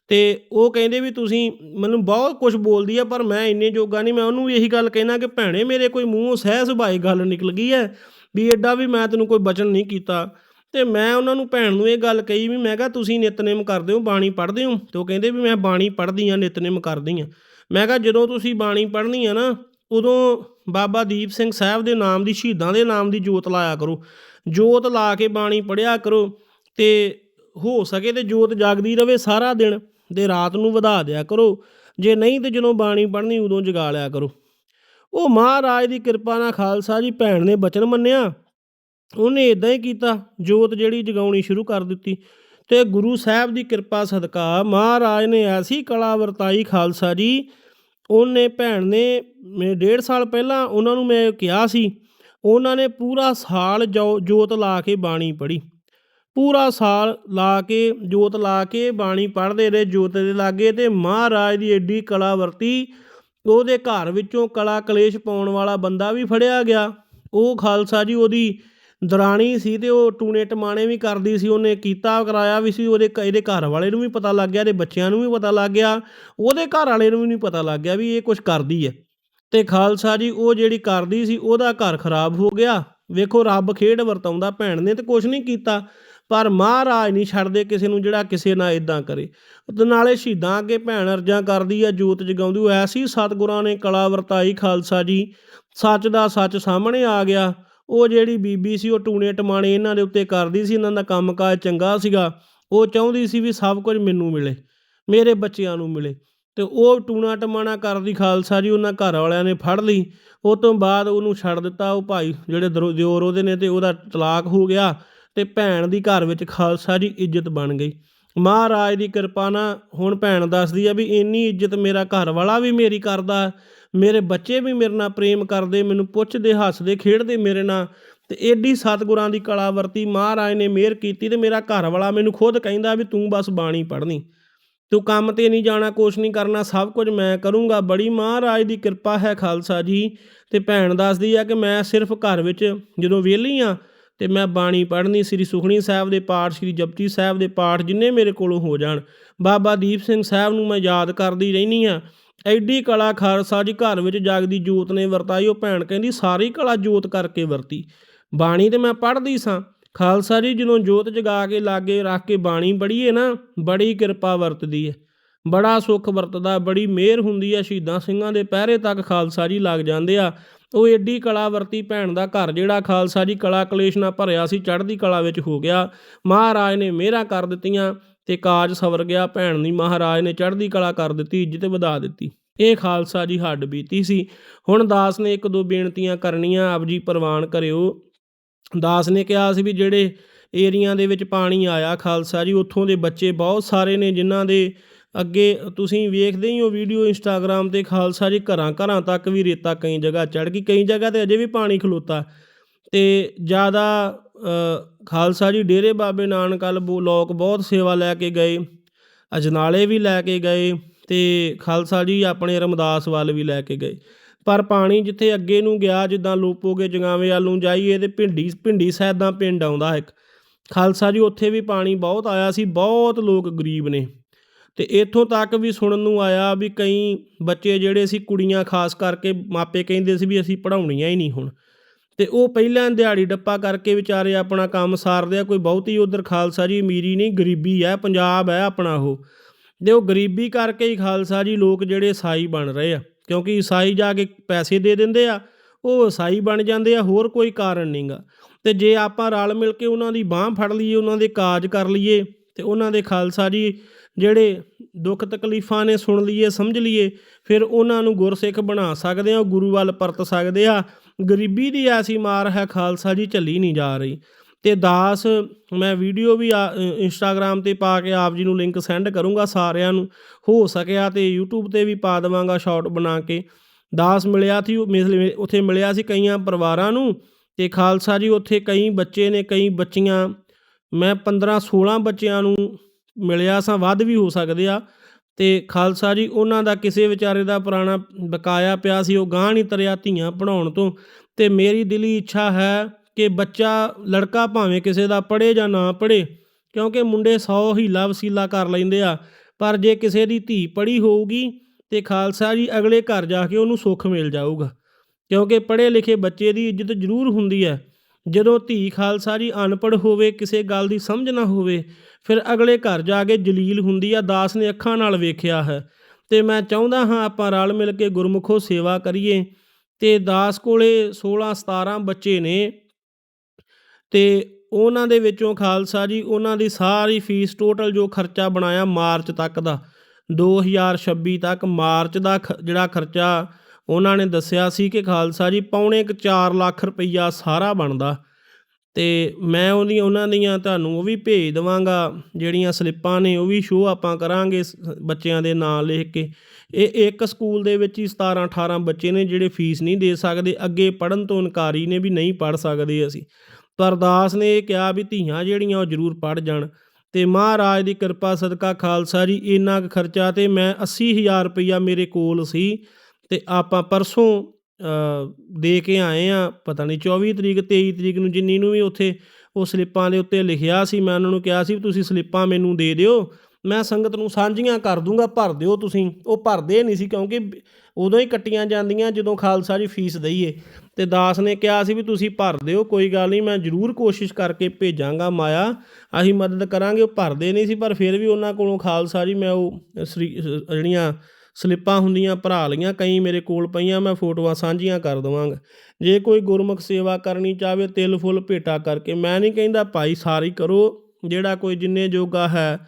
ਤੇ ਉਹ ਕਹਿੰਦੇ ਵੀ ਤੁਸੀਂ ਮੈਨੂੰ ਬਹੁਤ ਕੁਝ ਬੋਲਦੀ ਆ, ਪਰ ਮੈਂ ਇੰਨੇ ਜੋਗਾ ਨਹੀਂ, ਮੈਂ ਉਹਨੂੰ ਵੀ ਇਹੀ ਗੱਲ ਕਹਿਣਾ ਕਿ ਭੈਣੇ, ਮੇਰੇ ਕੋਈ ਮੂੰਹ ਸਹਿ ਸੁਭਾਈ ਗੱਲ ਨਿਕਲ ਗਈ ਹੈ ਵੀ ਐਡਾ ਵੀ ਮੈਂ ਤੈਨੂੰ ਕੋਈ ਬਚਨ ਨਹੀਂ ਕੀਤਾ। ਤੇ ਮੈਂ ਉਹਨਾਂ ਨੂੰ ਭੈਣ ਨੂੰ ਇਹ ਗੱਲ ਕਹੀ ਵੀ ਮੈਂ ਕਿਹਾ, ਤੁਸੀਂ ਨਿਤਨੇਮ ਕਰਦੇ ਹੋ, ਬਾਣੀ ਪੜ੍ਹਦੇ ਹੋ? ਤੇ ਉਹ ਕਹਿੰਦੇ ਵੀ ਮੈਂ ਬਾਣੀ ਪੜ੍ਹਦੀ ਆ ਨਿਤਨੇਮ ਕਰਦੀ ਆ ਮੈਂ ਕਿਹਾ, ਜਦੋਂ ਤੁਸੀਂ ਬਾਣੀ ਪੜ੍ਹਨੀ ਆ ਨਾ ਉਦੋਂ ਬਾਬਾ ਦੀਪ ਸਿੰਘ ਸਾਹਿਬ ਦੇ ਨਾਮ ਦੀ, ਸ਼ਹੀਦਾਂ ਦੇ ਨਾਮ ਦੀ ਜੋਤ ਲਾਇਆ ਕਰੋ। ਜੋਤ ਲਾ ਕੇ ਬਾਣੀ ਪੜਿਆ ਕਰੋ ਤੇ ਹੋ ਸਕੇ ਤੇ ਜੋਤ ਜਾਗਦੀ ਰਵੇ ਸਾਰਾ ਦਿਨ ਤੇ ਰਾਤ ਨੂੰ ਵਧਾ ਦਿਆ ਕਰੋ। ਜੇ ਨਹੀਂ ਤੇ ਜਦੋਂ ਬਾਣੀ ਪੜ੍ਹਨੀ ਉਦੋਂ ਜਗਾ ਲਿਆ ਕਰੋ। ਉਹ ਮਹਾਰਾਜ ਦੀ ਕਿਰਪਾ ਨਾਲ ਖਾਲਸਾ ਜੀ ਭੈਣ ਨੇ ਬਚਨ ਮੰਨਿਆ। ਉਹਨੇ ਇਦਾਂ ਹੀ ਕੀਤਾ, ਜੋਤ ਜਿਹੜੀ ਜਗਾਉਣੀ ਸ਼ੁਰੂ ਕਰ ਦਿੱਤੀ ਤੇ ਗੁਰੂ ਸਾਹਿਬ ਦੀ ਕਿਰਪਾ ਸਦਕਾ ਮਹਾਰਾਜ ਨੇ ਐਸੀ ਕਲਾ ਵਰਤਾਈ ਖਾਲਸਾ ਜੀ ਉਹਨੇ ਭੈਣ ਨੇ ਮੇ ਡੇਢ ਸਾਲ ਪਹਿਲਾਂ ਉਹਨਾਂ ਨੂੰ ਮੈਂ ਕਿਹਾ ਸੀ, ਉਹਨਾਂ ਨੇ ਪੂਰਾ ਸਾਲ ਜੋਤ ਲਾ ਕੇ ਬਾਣੀ ਪੜ੍ਹੀ। ਪੂਰਾ ਸਾਲ ਲਾ ਕੇ, ਜੋਤ ਲਾ ਕੇ ਬਾਣੀ ਪੜ੍ਹਦੇ ਰਹੇ, ਜੋਤ ਦੇ ਲਾਗੇ ਤੇ ਮਹਾਰਾਜ ਦੀ ਏਡੀ ਕਲਾ ਵਰਤੀ। ਉਹਦੇ ਘਰ ਵਿੱਚੋਂ ਕਲਾ ਕਲੇਸ਼ ਪਾਉਣ ਵਾਲਾ ਬੰਦਾ ਵੀ ਫੜਿਆ ਗਿਆ। ਉਹ ਖਾਲਸਾ ਜੀ ਉਹਦੀ ਦਰਾਣੀ ਸੀ ਅਤੇ ਉਹ ਟੂਣੇ ਟਮਾਣੇ ਵੀ ਕਰਦੀ ਸੀ, ਉਹਨੇ ਕੀਤਾ, ਕਰਾਇਆ ਵੀ ਸੀ, ਉਹਦੇ ਕ- ਇਹਦੇ ਘਰ ਵਾਲੇ ਨੂੰ ਵੀ ਪਤਾ ਲੱਗ ਗਿਆ, ਇਹਦੇ ਬੱਚਿਆਂ ਨੂੰ ਵੀ ਪਤਾ ਲੱਗ ਗਿਆ, ਉਹਦੇ ਘਰ ਵਾਲੇ ਨੂੰ ਵੀ ਨਹੀਂ ਪਤਾ ਲੱਗ ਗਿਆ ਵੀ ਇਹ ਕੁਝ ਕਰਦੀ ਹੈ। ਅਤੇ ਖਾਲਸਾ ਜੀ, ਉਹ ਜਿਹੜੀ ਕਰਦੀ ਸੀ, ਉਹਦਾ ਘਰ ਖਰਾਬ ਹੋ ਗਿਆ। ਵੇਖੋ, ਰੱਬ ਖੇਡ ਵਰਤਾਉਂਦਾ ਭੈਣ ਨੇ ਤੇ ਕੁਝ ਨਹੀਂ ਕੀਤਾ, ਪਰ ਮਹਾਰਾਜ ਨਹੀਂ ਛੱਡਦੇ ਕਿਸੇ ਨੂੰ ਜਿਹੜਾ ਕਿਸੇ ਨਾਲ ਇਦਾਂ ਕਰੇ। ਤੇ ਨਾਲੇ ਸ਼ਹੀਦਾਂ ਅੱਗੇ ਭੈਣ ਅਰਜਾਂ ਕਰਦੀ ਆ ਜੋਤ ਜਗਾਉਂਦੀ, ਉਹ ਐਸੀ ਸਤਿਗੁਰਾਂ ਨੇ ਕਲਾ ਵਰਤਾਈ ਖਾਲਸਾ ਜੀ, ਸੱਚ ਦਾ ਸੱਚ ਸਾਹਮਣੇ ਆ ਗਿਆ। ਉਹ ਜਿਹੜੀ ਬੀਬੀ ਸੀ, ਉਹ ਟੂਣੇ ਟਮਾਣੇ ਇਹਨਾਂ ਦੇ ਉੱਤੇ ਕਰਦੀ ਸੀ, ਇਹਨਾਂ ਦਾ ਕੰਮਕਾਜ ਚੰਗਾ ਸੀਗਾ, ਉਹ ਚਾਹੁੰਦੀ ਸੀ ਵੀ ਸਭ ਕੁਝ ਮੈਨੂੰ ਮਿਲੇ, ਮੇਰੇ ਬੱਚਿਆਂ ਨੂੰ ਮਿਲੇ। ਤੇ ਉਹ ਟੂਣਾ ਟਮਾਣਾ ਕਰਦੀ ਖਾਲਸਾ ਜੀ ਉਹਨਾਂ ਘਰ ਵਾਲਿਆਂ ਨੇ ਫੜ ਲਈ, ਉਹ ਤੋਂ ਬਾਅਦ ਉਹਨੂੰ ਛੱਡ ਦਿੱਤਾ ਉਹ ਭਾਈ ਜਿਹੜੇ ਦਰੋ- ਦਿਓਰ ਉਹਦੇ ਨੇ ਤੇ ਉਹਦਾ ਤਲਾਕ ਹੋ ਗਿਆ ਤੇ ਭੈਣ ਦੀ ਘਰ ਵਿੱਚ ਖਾਲਸਾ ਜੀ ਇੱਜ਼ਤ ਬਣ ਗਈ। ਮਹਾਰਾਜ ਦੀ ਕਿਰਪਾ ਨਾਲ ਹੁਣ ਭੈਣ ਦੱਸਦੀ ਆ ਵੀ ਇੰਨੀ ਇੱਜ਼ਤ ਮੇਰਾ ਘਰ ਵਾਲਾ ਵੀ ਮੇਰੀ ਕਰਦਾ ਮੇਰੇ ਬੱਚੇ ਵੀ ਮੇਰੇ ਨਾਲ ਪ੍ਰੇਮ ਕਰਦੇ, ਮੈਨੂੰ ਪੁੱਛਦੇ, ਹੱਸਦੇ, ਖੇਡਦੇ ਮੇਰੇ ਨਾਲ। ਤੇ ਏਡੀ ਸਤਿਗੁਰਾਂ ਦੀ ਕਲਾ ਵਰਤੀ, ਮਹਾਰਾਜ ਨੇ ਮਿਹਰ ਕੀਤੀ ਤੇ ਮੇਰਾ ਘਰ ਵਾਲਾ ਮੈਨੂੰ ਖੁਦ ਕਹਿੰਦਾ ਵੀ ਤੂੰ ਬਸ ਬਾਣੀ ਪੜ੍ਹਨੀ। ਤੂੰ ਕੰਮ ਤੇ ਨਹੀਂ ਜਾਣਾ, ਕੁਛ ਨਹੀਂ ਕਰਨਾ, ਸਭ ਕੁਝ ਮੈਂ ਕਰੂੰਗਾ। ਬੜੀ ਮਹਾਰਾਜ ਦੀ ਕਿਰਪਾ ਹੈ ਖਾਲਸਾ ਜੀ। ਤੇ ਭੈਣ ਦੱਸਦੀ ਆ ਕਿ ਮੈਂ ਸਿਰਫ ਘਰ ਵਿੱਚ ਜਦੋਂ ਵਿਹਲੀ ਆ, ਤੇ ਮੈਂ ਬਾਣੀ ਪੜ੍ਹਨੀ, ਸ੍ਰੀ ਸੁਖਣੀ ਸਾਹਿਬ ਦੇ ਪਾਠ, ਸ੍ਰੀ ਜਪਜੀ ਸਾਹਿਬ ਦੇ ਪਾਠ ਜਿੰਨੇ ਮੇਰੇ ਕੋਲੋਂ ਹੋ ਜਾਣ। ਬਾਬਾ ਦੀਪ ਸਿੰਘ ਸਾਹਿਬ ਨੂੰ ਮੈਂ ਯਾਦ ਕਰਦੀ ਰਹਿਨੀ ਆ। ਐਡੀ ਕਲਾ ਖਾਲਸਾ ਜੀ ਘਰ ਵਿੱਚ ਜਾਗਦੀ ਜੋਤ ਨੇ ਵਰਤਾਈ, ਉਹ ਭੈਣ ਕਹਿੰਦੀ, ਸਾਰੀ ਕਲਾ ਜੋਤ ਕਰਕੇ ਵਰਤੀ। ਬਾਣੀ ਤੇ ਮੈਂ ਪੜ੍ਹਦੀ ਸਾਂ। ਖਾਲਸਾ ਜੀ ਜਦੋਂ ਜੋਤ ਜਗਾ ਕੇ ਲਾਗੇ ਰੱਖ ਕੇ ਬਾਣੀ ਪੜ੍ਹੀਏ ਨਾ, ਬੜੀ ਕਿਰਪਾ ਵਰਤਦੀ ਹੈ ਬੜਾ ਸੁੱਖ ਵਰਤਦਾ, ਬੜੀ ਮਿਹਰ ਹੁੰਦੀ ਹੈ ਸ਼ਹੀਦਾਂ ਸਿੰਘਾਂ ਦੇ ਪਹਿਰੇ ਤੱਕ ਖਾਲਸਾ ਜੀ ਲੱਗ ਜਾਂਦੇ ਆ। ਉਹ ਏਡੀ ਕਲਾ ਵਰਤੀ ਭੈਣ ਦਾ ਘਰ, ਜਿਹੜਾ ਖਾਲਸਾ ਜੀ ਕਲਾ ਕਲੇਸ਼ ਨਾਲ ਭਰਿਆ ਸੀ, ਚੜ੍ਹਦੀ ਕਲਾ ਵਿੱਚ ਹੋ ਗਿਆ। ਮਹਾਰਾਜ ਨੇ ਮਿਹਰਾਂ ਕਰ ਦਿੱਤੀਆਂ। ਤੇ ਕਾਜ ਸਵਰ ਗਿਆ, ਭੈਣ ਦੀ ਮਹਾਰਾਜ ਨੇ ਚੜ੍ਹਦੀ ਕਲਾ ਕਰ ਦਿੱਤੀ, ਇੱਜ਼ਤ ਵਧਾ ਦਿੱਤੀ। ਇਹ ਖਾਲਸਾ ਜੀ ਹੱਡ ਬੀਤੀ ਸੀ। ਹੁਣ ਦਾਸ ਨੇ ਇੱਕ ਦੋ ਬੇਨਤੀਆਂ ਕਰਨੀਆਂ, ਆਪ ਜੀ ਪ੍ਰਵਾਨ ਕਰਿਓ। ਦਾਸ ਨੇ ਕਿਹਾ ਸੀ ਵੀ ਜਿਹੜੇ ਏਰੀਆ ਦੇ ਵਿੱਚ ਪਾਣੀ ਆਇਆ ਖਾਲਸਾ ਜੀ, ਉੱਥੋਂ ਦੇ ਬੱਚੇ ਬਹੁਤ ਸਾਰੇ ਨੇ, ਜਿਨ੍ਹਾਂ ਦੇ ਅੱਗੇ ਤੁਸੀਂ ਵੇਖਦੇ ਹੀ ਹੋ ਵੀਡੀਓ ਇੰਸਟਾਗ੍ਰam ਤੇ, ਖਾਲਸਾ ਜੀ ਘਰਾਂ ਘਰਾਂ ਤੱਕ ਵੀ ਰੇਤਾ ਕਈ ਜਗ੍ਹਾ ਚੜ ਗਈ, ਕਈ ਜਗ੍ਹਾ ਤੇ ਅਜੇ ਵੀ ਪਾਣੀ ਖਲੋਤਾ। ਤੇ ਜ਼ਿਆਦਾ ਖਾਲਸਾ ਜੀ, ਡੇਰੇ ਬਾਬੇ ਨਾਨਕ ਵੱਲ ਬੋ, ਲੋਕ ਬਹੁਤ ਸੇਵਾ ਲੈ ਕੇ ਗਏ, ਅਜਨਾਲੇ ਵੀ ਲੈ ਕੇ ਗਏ ਤੇ ਖਾਲਸਾ ਜੀ ਆਪਣੇ ਰਮਦਾਸ ਵੱਲ ਵੀ ਲੈ ਕੇ ਗਏ। ਪਰ ਪਾਣੀ ਜਿੱਥੇ ਅੱਗੇ ਨੂੰ ਗਿਆ, ਜਿੱਦਾਂ ਲੋਪੋਗੇ ਜਗਾਵੇਂ ਵੱਲ ਨੂੰ ਜਾਈਏ ਤੇ ਭਿੰਡੀ ਭਿੰਡੀ ਸਾਹਿਬ ਪਿੰਡ ਆਉਂਦਾ ਇੱਕ। ਖਾਲਸਾ ਜੀ, ਉੱਥੇ ਵੀ ਪਾਣੀ ਬਹੁਤ ਆਇਆ ਸੀ, ਬਹੁਤ ਲੋਕ ਗਰੀਬ ਨੇ। ਤੇ ਇੱਥੋਂ ਤੱਕ ਵੀ ਸੁਣਨ ਨੂੰ ਆਇਆ ਵੀ ਕਈ ਬੱਚੇ ਜਿਹੜੇ ਸੀ ਕੁੜੀਆਂ ਖਾਸ ਕਰਕੇ ਮਾਪੇ ਕਹਿੰਦੇ ਸੀ ਵੀ ਅਸੀਂ ਪੜਾਉਣੀਆਂ ਹੀ ਨਹੀਂ ਹੁਣ। ਤੇ ਉਹ ਪਹਿਲਾਂ ਦਿਹਾੜੀ ਡੱਪਾ ਕਰਕੇ ਵਿਚਾਰੇ ਆਪਣਾ ਕੰਮ ਸਾਰਦੇ ਆ, ਕੋਈ ਬਹੁਤੀ ਉਧਰ ਖਾਲਸਾ ਜੀ ਅਮੀਰੀ ਨਹੀਂ, ਗਰੀਬੀ ਹੈ, ਪੰਜਾਬ ਹੈ ਆਪਣਾ ਉਹ। ਤੇ ਉਹ ਗਰੀਬੀ ਕਰਕੇ ਹੀ ਖਾਲਸਾ ਜੀ ਲੋਕ ਜਿਹੜੇ ਈਸਾਈ ਬਣ ਰਹੇ ਆ, ਕਿਉਂਕਿ ਈਸਾਈ ਜਾ ਕੇ ਪੈਸੇ ਦੇ ਦਿੰਦੇ ਆ, ਉਹ ਈਸਾਈ ਬਣ ਜਾਂਦੇ ਆ, ਹੋਰ ਕੋਈ ਕਾਰਨ ਨਹੀਂਗਾ ਤੇ ਜੇ ਆਪਾਂ ਰਲ ਮਿਲ ਕੇ ਉਹਨਾਂ ਦੀ ਬਾਹ ਫੜ ਲਈਏ, ਉਹਨਾਂ ਦੇ ਕਾਜ ਕਰ ਲਈਏ, ਤੇ ਉਹਨਾਂ ਦੇ ਖਾਲਸਾ ਜੀ ਜਿਹੜੇ ਦੁੱਖ ਤਕਲੀਫਾਂ ਨੇ ਸੁਣ ਲਈਏ, ਸਮਝ ਲਈਏ, ਫਿਰ ਉਹਨਾਂ ਨੂੰ ਗੁਰਸਿੱਖ ਬਣਾ ਸਕਦੇ ਆ ਉਹ ਗੁਰੂ ਵੱਲ ਪਰਤ ਸਕਦੇ ਆ ਗਰੀਬੀ ਦੀ ਐਸੀ ਮਾਰ ਹੈ, ਖਾਲਸਾ ਜੀ ਝੱਲੀ ਨਹੀਂ ਜਾ ਰਹੀ। ਤੇ ਦਾਸ, ਮੈਂ ਵੀਡੀਓ ਵੀ ਆ- ਇੰਸਟਾਗ੍ਰਾਮ ਤੇ ਪਾ ਕੇ ਆਪ ਜੀ ਨੂੰ ਲਿੰਕ ਸੈਂਡ ਕਰੂੰਗਾ ਸਾਰਿਆਂ ਨੂੰ। ਹੋ ਸਕਿਆ ਤੇ YouTube ਤੇ ਵੀ ਪਾ ਦੇਵਾਂਗਾ ਸ਼ਾਰਟ ਬਣਾ ਕੇ। ਦਾਸ ਮਿਲਿਆ ਸੀ, ਉਹ ਉੱਥੇ ਮਿਲਿਆ ਸੀ ਕਈਆਂ ਪਰਿਵਾਰਾਂ ਨੂੰ। ਤੇ ਖਾਲਸਾ ਜੀ ਉੱਥੇ ਕਈ ਬੱਚੇ ਨੇ, ਕਈ ਬੱਚੀਆਂ। ਮੈਂ 15 16 ਬੱਚਿਆਂ ਨੂੰ ਮਿਲਿਆ ਸਾਂ, ਵੱਧ ਵੀ ਹੋ ਸਕਦੇ ਆ। ਤੇ ਖਾਲਸਾ ਜੀ, ਉਹਨਾਂ ਦਾ ਕਿਸੇ ਵਿਚਾਰੇ ਦਾ ਪੁਰਾਣਾ ਬਕਾਇਆ ਪਿਆ ਸੀ, ਉਹ ਗਾਂ ਨਹੀਂ ਤਰਿਆ ਧੀਆਂ ਪੜਾਉਣ ਤੋਂ। ਤੇ ਮੇਰੀ ਦਿਲੀ ਇੱਛਾ ਹੈ ਕਿ ਬੱਚਾ, ਲੜਕਾ ਭਾਵੇਂ ਕਿਸੇ ਦਾ ਪੜ੍ਹੇ ਜਾਂ ਨਾ ਪੜ੍ਹੇ, ਕਿਉਂਕਿ ਮੁੰਡੇ 100 ਹੀਲਾ ਵਸੀਲਾ ਕਰ ਲੈਂਦੇ ਆ। ਪਰ ਜੇ ਕਿਸੇ ਦੀ ਧੀ ਪੜ੍ਹੀ ਹੋਊਗੀ ਤੇ ਖਾਲਸਾ ਜੀ, ਅਗਲੇ ਘਰ ਜਾ ਕੇ ਉਹਨੂੰ ਸੁੱਖ ਮਿਲ ਜਾਊਗਾ। ਕਿਉਂਕਿ ਪੜ੍ਹੇ ਲਿਖੇ ਬੱਚੇ ਦੀ ਇੱਜ਼ਤ ਜ਼ਰੂਰ ਹੁੰਦੀ ਹੈ। ਜਦੋਂ ਧੀ ਖਾਲਸਾ ਜੀ ਅਨਪੜ੍ਹ ਹੋਵੇ, ਕਿਸੇ ਗੱਲ ਦੀ ਸਮਝ ਨਾ ਹੋਵੇ, ਫਿਰ ਅਗਲੇ ਘਰ ਜਾ ਕੇ ਜਲੀਲ ਹੁੰਦੀ ਆ, ਦਾਸ ਨੇ ਅੱਖਾਂ ਨਾਲ ਵੇਖਿਆ ਹੈ। ਤੇ ਮੈਂ ਚਾਹੁੰਦਾ ਹਾਂ ਆਪਾਂ ਰਲ ਮਿਲ ਕੇ ਗੁਰਮੁਖੋ ਸੇਵਾ ਕਰੀਏ। ਤੇ ਦਾਸ ਕੋਲੇ 16 17 ਬੱਚੇ ਨੇ। ਤੇ ਉਹਨਾਂ ਦੇ ਵਿੱਚੋਂ ਖਾਲਸਾ ਜੀ ਉਹਨਾਂ ਦੀ ਸਾਰੀ ਫੀਸ ਟੋਟਲ ਜੋ ਖਰਚਾ ਬਣਾਇਆ ਮਾਰਚ ਤੱਕ ਦਾ। 2026 ਤੱਕ ਮਾਰਚ ਦਾ ਖ- ਜਿਹੜਾ ਖਰਚਾ ਉਹਨਾਂ ਨੇ ਦੱਸਿਆ ਸੀ ਕਿ ਖਾਲਸਾ ਜੀ, ਪੌਣੇ ਕੁ 4 ਲੱਖ ਰੁਪਈਆ ਸਾਰਾ ਬਣਦਾ ਤੇ ਮੈਂ ਉਹਦੀ, ਉਹਨਾਂ ਦੀਆਂ ਤੁਹਾਨੂੰ ਉਹ ਵੀ ਭੇਜ ਦੇਵਾਂਗਾ, ਜਿਹੜੀਆਂ ਸਲਿੱਪਾਂ ਨੇ ਉਹ ਵੀ ਸ਼ੋਅ ਆਪਾਂ ਕਰਾਂਗੇ ਸ- ਬੱਚਿਆਂ ਦੇ ਨਾਂ ਲਿਖ ਕੇ। ਇਹ ਇੱਕ ਸਕੂਲ ਦੇ ਵਿੱਚ ਹੀ 17 18 ਬੱਚੇ ਨੇ ਜਿਹੜੇ ਫੀਸ ਨਹੀਂ ਦੇ ਸਕਦੇ, ਅੱਗੇ ਪੜਨ ਤੋਂ ਇਨਕਾਰੀ ਨੇ ਵੀ ਨਹੀਂ ਪੜ ਸਕਦੇ ਅਸੀਂ। ਪਰ ਦਾਸ ਨੇ ਇਹ ਕਿਹਾ ਵੀ ਧੀਆਂ ਜਿਹੜੀਆਂ ਉਹ ਜ਼ਰੂਰ ਪੜ ਜਾਣ। ਤੇ ਮਹਾਰਾਜ ਦੀ ਕਿਰਪਾ ਸਦਕਾ ਖਾਲਸਾ ਜੀ, ਇੰਨਾ ਕੁ ਖਰਚਾ ਤੇ ਮੈਂ 80000 ਰੁਪਈਆ ਮੇਰੇ ਕੋਲ ਸੀ। ਅਤੇ ਆਪਾਂ ਪਰਸੋਂ ਦੇ ਕੇ ਆਏ ਆ, ਪਤਾ ਨਹੀਂ 24 ਤਰੀਕ 23 ਤਰੀਕ ਨੂੰ ਜਿੰਨੀ ਨੂੰ ਵੀ ਉੱਥੇ ਉਹ ਸਲਿੱਪਾਂ ਦੇ ਉੱਤੇ ਲਿਖਿਆ ਸੀ, ਮੈਂ ਉਹਨਾਂ ਨੂੰ ਕਿਹਾ ਸੀ ਵੀ ਤੁਸੀਂ ਸਲਿੱਪਾਂ ਮੈਨੂੰ ਦੇ ਦਿਓ। ਮੈਂ ਸੰਗਤ ਨੂੰ ਸਾਂਝੀਆਂ ਕਰ ਦੂੰਗਾ, ਭਰ ਦਿਓ ਤੁਸੀਂ। ਉਹ ਭਰਦੇ ਨਹੀਂ ਸੀ ਕਿਉਂਕਿ ਉਦੋਂ ਹੀ ਕੱਟੀਆਂ ਜਾਂਦੀਆਂ, ਜਦੋਂ ਖਾਲਸਾ ਜੀ ਫੀਸ ਦਈਏ। ਤੇ ਦਾਸ ਨੇ ਕਿਹਾ ਸੀ ਵੀ ਤੁਸੀਂ ਭਰ ਦਿਓ, ਕੋਈ ਗੱਲ ਨਹੀਂ, ਮੈਂ ਜ਼ਰੂਰ ਕੋਸ਼ਿਸ਼ ਕਰਕੇ ਭੇਜਾਂਗਾ ਮਾਇਆ। ਅਸੀਂ ਮਦਦ ਕਰਾਂਗੇ, ਉਹ ਭਰਦੇ ਨਹੀਂ ਸੀ, ਪਰ ਫਿਰ ਵੀ ਉਹਨਾਂ ਕੋਲੋਂ ਖਾਲਸਾ ਜੀ ਮੈਂ ਉਹ ਸ੍ਰੀ ਜਿਹੜੀਆਂ ਸਲਿੱਪਾਂ ਹੁੰਦੀਆਂ ਭਰਾ ਲਈਆਂ, ਕਈ ਮੇਰੇ ਕੋਲ ਪਈਆਂ, ਮੈਂ ਫੋਟੋਆਂ ਸਾਂਝੀਆਂ ਕਰ ਦਵਾਂਗਾ। ਜੇ ਕੋਈ ਗੁਰਮੁਖ ਸੇਵਾ ਕਰਨੀ ਚਾਹਵੇ, ਤਿਲ ਫੁੱਲ ਭੇਟਾ ਕਰਕੇ, ਮੈਂ ਨਹੀਂ ਕਹਿੰਦਾ ਭਾਈ ਸਾਰੀ ਕਰੋ, ਜਿਹੜਾ ਕੋਈ ਜਿੰਨੇ ਜੋਗਾ ਹੈ,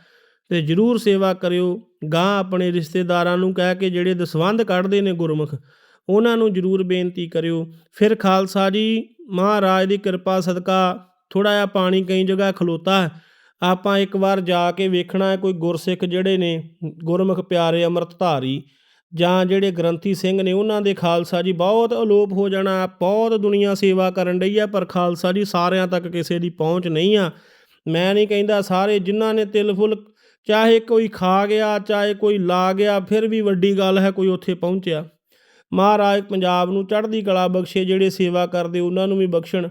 ਤੇ ਜਰੂਰ ਸੇਵਾ ਕਰਿਓ। ਗਾਂ ਆਪਣੇ ਰਿਸ਼ਤੇਦਾਰਾਂ ਨੂੰ ਕਹਿ ਕੇ ਜਿਹੜੇ ਦਸਵੰਧ ਕੱਢਦੇ ਨੇ ਗੁਰਮੁਖ, ਉਹਨਾਂ ਨੂੰ ਜਰੂਰ ਬੇਨਤੀ ਕਰਿਓ। ਫਿਰ ਖਾਲਸਾ ਜੀ, ਮਹਾਰਾਜ ਦੀ ਕਿਰਪਾ, ਸਦਕਾ ਥੋੜਾ ਜਿਹਾ ਪਾਣੀ ਕਈ ਜਗ੍ਹਾ ਖਲੋਤਾ ਹੈ। ਆਪਾਂ ਇੱਕ ਵਾਰ ਜਾ ਕੇ ਵੇਖਣਾ ਕੋਈ ਗੁਰਸਿੱਖ ਜਿਹੜੇ ਨੇ, ਗੁਰਮੁਖ ਪਿਆਰੇ ਅੰਮ੍ਰਿਤਧਾਰੀ ਜਾਂ ਜਿਹੜੇ ਗ੍ਰੰਥੀ ਸਿੰਘ ਨੇ, ਉਹਨਾਂ ਦੇ ਖਾਲਸਾ ਜੀ ਬਹੁਤ ਅਲੋਪ ਹੋ ਜਾਣਾ, ਬਹੁਤ ਦੁਨੀਆ ਸੇਵਾ ਕਰਨ ਡਈ ਆ, ਪਰ ਖਾਲਸਾ ਜੀ ਸਾਰਿਆਂ ਤੱਕ ਕਿਸੇ ਦੀ ਪਹੁੰਚ ਨਹੀਂ ਆ। ਮੈਂ ਨਹੀਂ ਕਹਿੰਦਾ ਸਾਰੇ ਜਿਨ੍ਹਾਂ ਨੇ ਤਿਲ ਫੁੱਲ ਚਾਹੇ ਕੋਈ ਖਾ ਗਿਆ, ਚਾਹੇ ਕੋਈ ਲਾ ਗਿਆ, ਫਿਰ ਵੀ ਵੱਡੀ ਗੱਲ ਹੈ ਕੋਈ ਉੱਥੇ ਪਹੁੰਚਿਆ। ਮਹਾਰਾਜ ਪੰਜਾਬ ਨੂੰ ਚੜ੍ਹਦੀ ਕਲਾ ਬਖਸ਼ੇ, ਜਿਹੜੇ ਸੇਵਾ ਕਰਦੇ ਉਹਨਾਂ ਨੂੰ ਵੀ ਬਖਸ਼ਣ।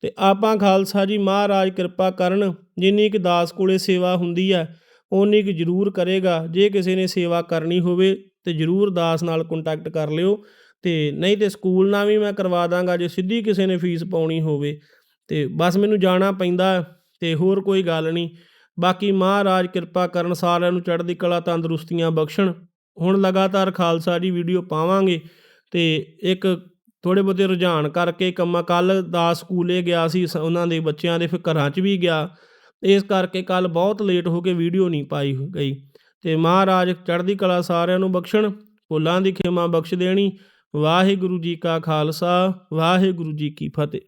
ਤੇ ਆਪਾਂ ਖਾਲਸਾ ਜੀ ਮਹਾਰਾਜ ਕਿਰਪਾ ਕਰਨ ਜਿੰਨੀ ਕਿ ਦਾਸ ਕੋਲੇ ਸੇਵਾ ਹੁੰਦੀ ਹੈ ਉਨੀ ਕੁ ਜ਼ਰੂਰ ਕਰੇਗਾ। ਜੇ ਕਿਸੇ ਨੇ ਸੇਵਾ ਕਰਨੀ ਹੋਵੇ ਤੇ ਜ਼ਰੂਰ ਦਾਸ ਨਾਲ ਕੰਟੈਕਟ ਕਰ ਲਿਓ। ਤੇ ਨਹੀਂ ਤੇ ਸਕੂਲ ਨਾਲ ਵੀ ਮੈਂ ਕਰਵਾ ਦਾਂਗਾ ਜੇ ਸਿੱਧੀ ਕਿਸੇ ਨੇ ਫੀਸ ਪਾਉਣੀ ਹੋਵੇ। ਤੇ ਬਸ ਮੈਨੂੰ ਜਾਣਾ ਪੈਂਦਾ ਹੈ ਤੇ ਹੋਰ ਕੋਈ ਗੱਲ ਨਹੀਂ। ਬਾਕੀ ਮਹਾਰਾਜ ਕਿਰਪਾ ਕਰਨ ਸਾਰਿਆਂ ਨੂੰ ਚੜ੍ਹਦੀ ਕਲਾ, ਤੰਦਰੁਸਤੀਆਂ ਬਖਸ਼ਣ। ਹੁਣ ਲਗਾਤਾਰ ਖਾਲਸਾ ਜੀ ਵੀਡੀਓ ਪਾਵਾਂਗੇ ਤੇ ਇੱਕ ਥੋੜ੍ਹੇ ਬਹੁਤੇ ਰੁਝਾਨ ਕਰਕੇ ਕੰਮਾਂ, ਕੱਲ੍ਹ ਦਾ ਸਕੂਲੇ ਗਿਆ ਸੀ, ਸ- ਉਹਨਾਂ ਦੇ ਬੱਚਿਆਂ ਦੇ ਫਿਰ ਘਰਾਂ 'ਚ ਵੀ ਗਿਆ। ਇਸ ਕਰਕੇ ਕੱਲ ਬਹੁਤ ਲੇਟ ਹੋ ਕੇ ਵੀਡੀਓ ਨਹੀਂ ਪਾਈ ਗਈ। ਤੇ ਮਹਾਰਾਜ ਚੜ੍ਹਦੀ ਕਲਾ ਸਾਰਿਆਂ ਨੂੰ ਬਖਸ਼ਣ ਭੁੱਲਾਂ ਦੀ ਖਿਮਾ ਬਖਸ਼ ਦੇਣੀ। ਵਾਹਿਗੁਰੂ ਜੀ ਕਾ ਖਾਲਸਾ, ਵਾਹਿਗੁਰੂ ਜੀ ਕੀ ਫਤਿਹ।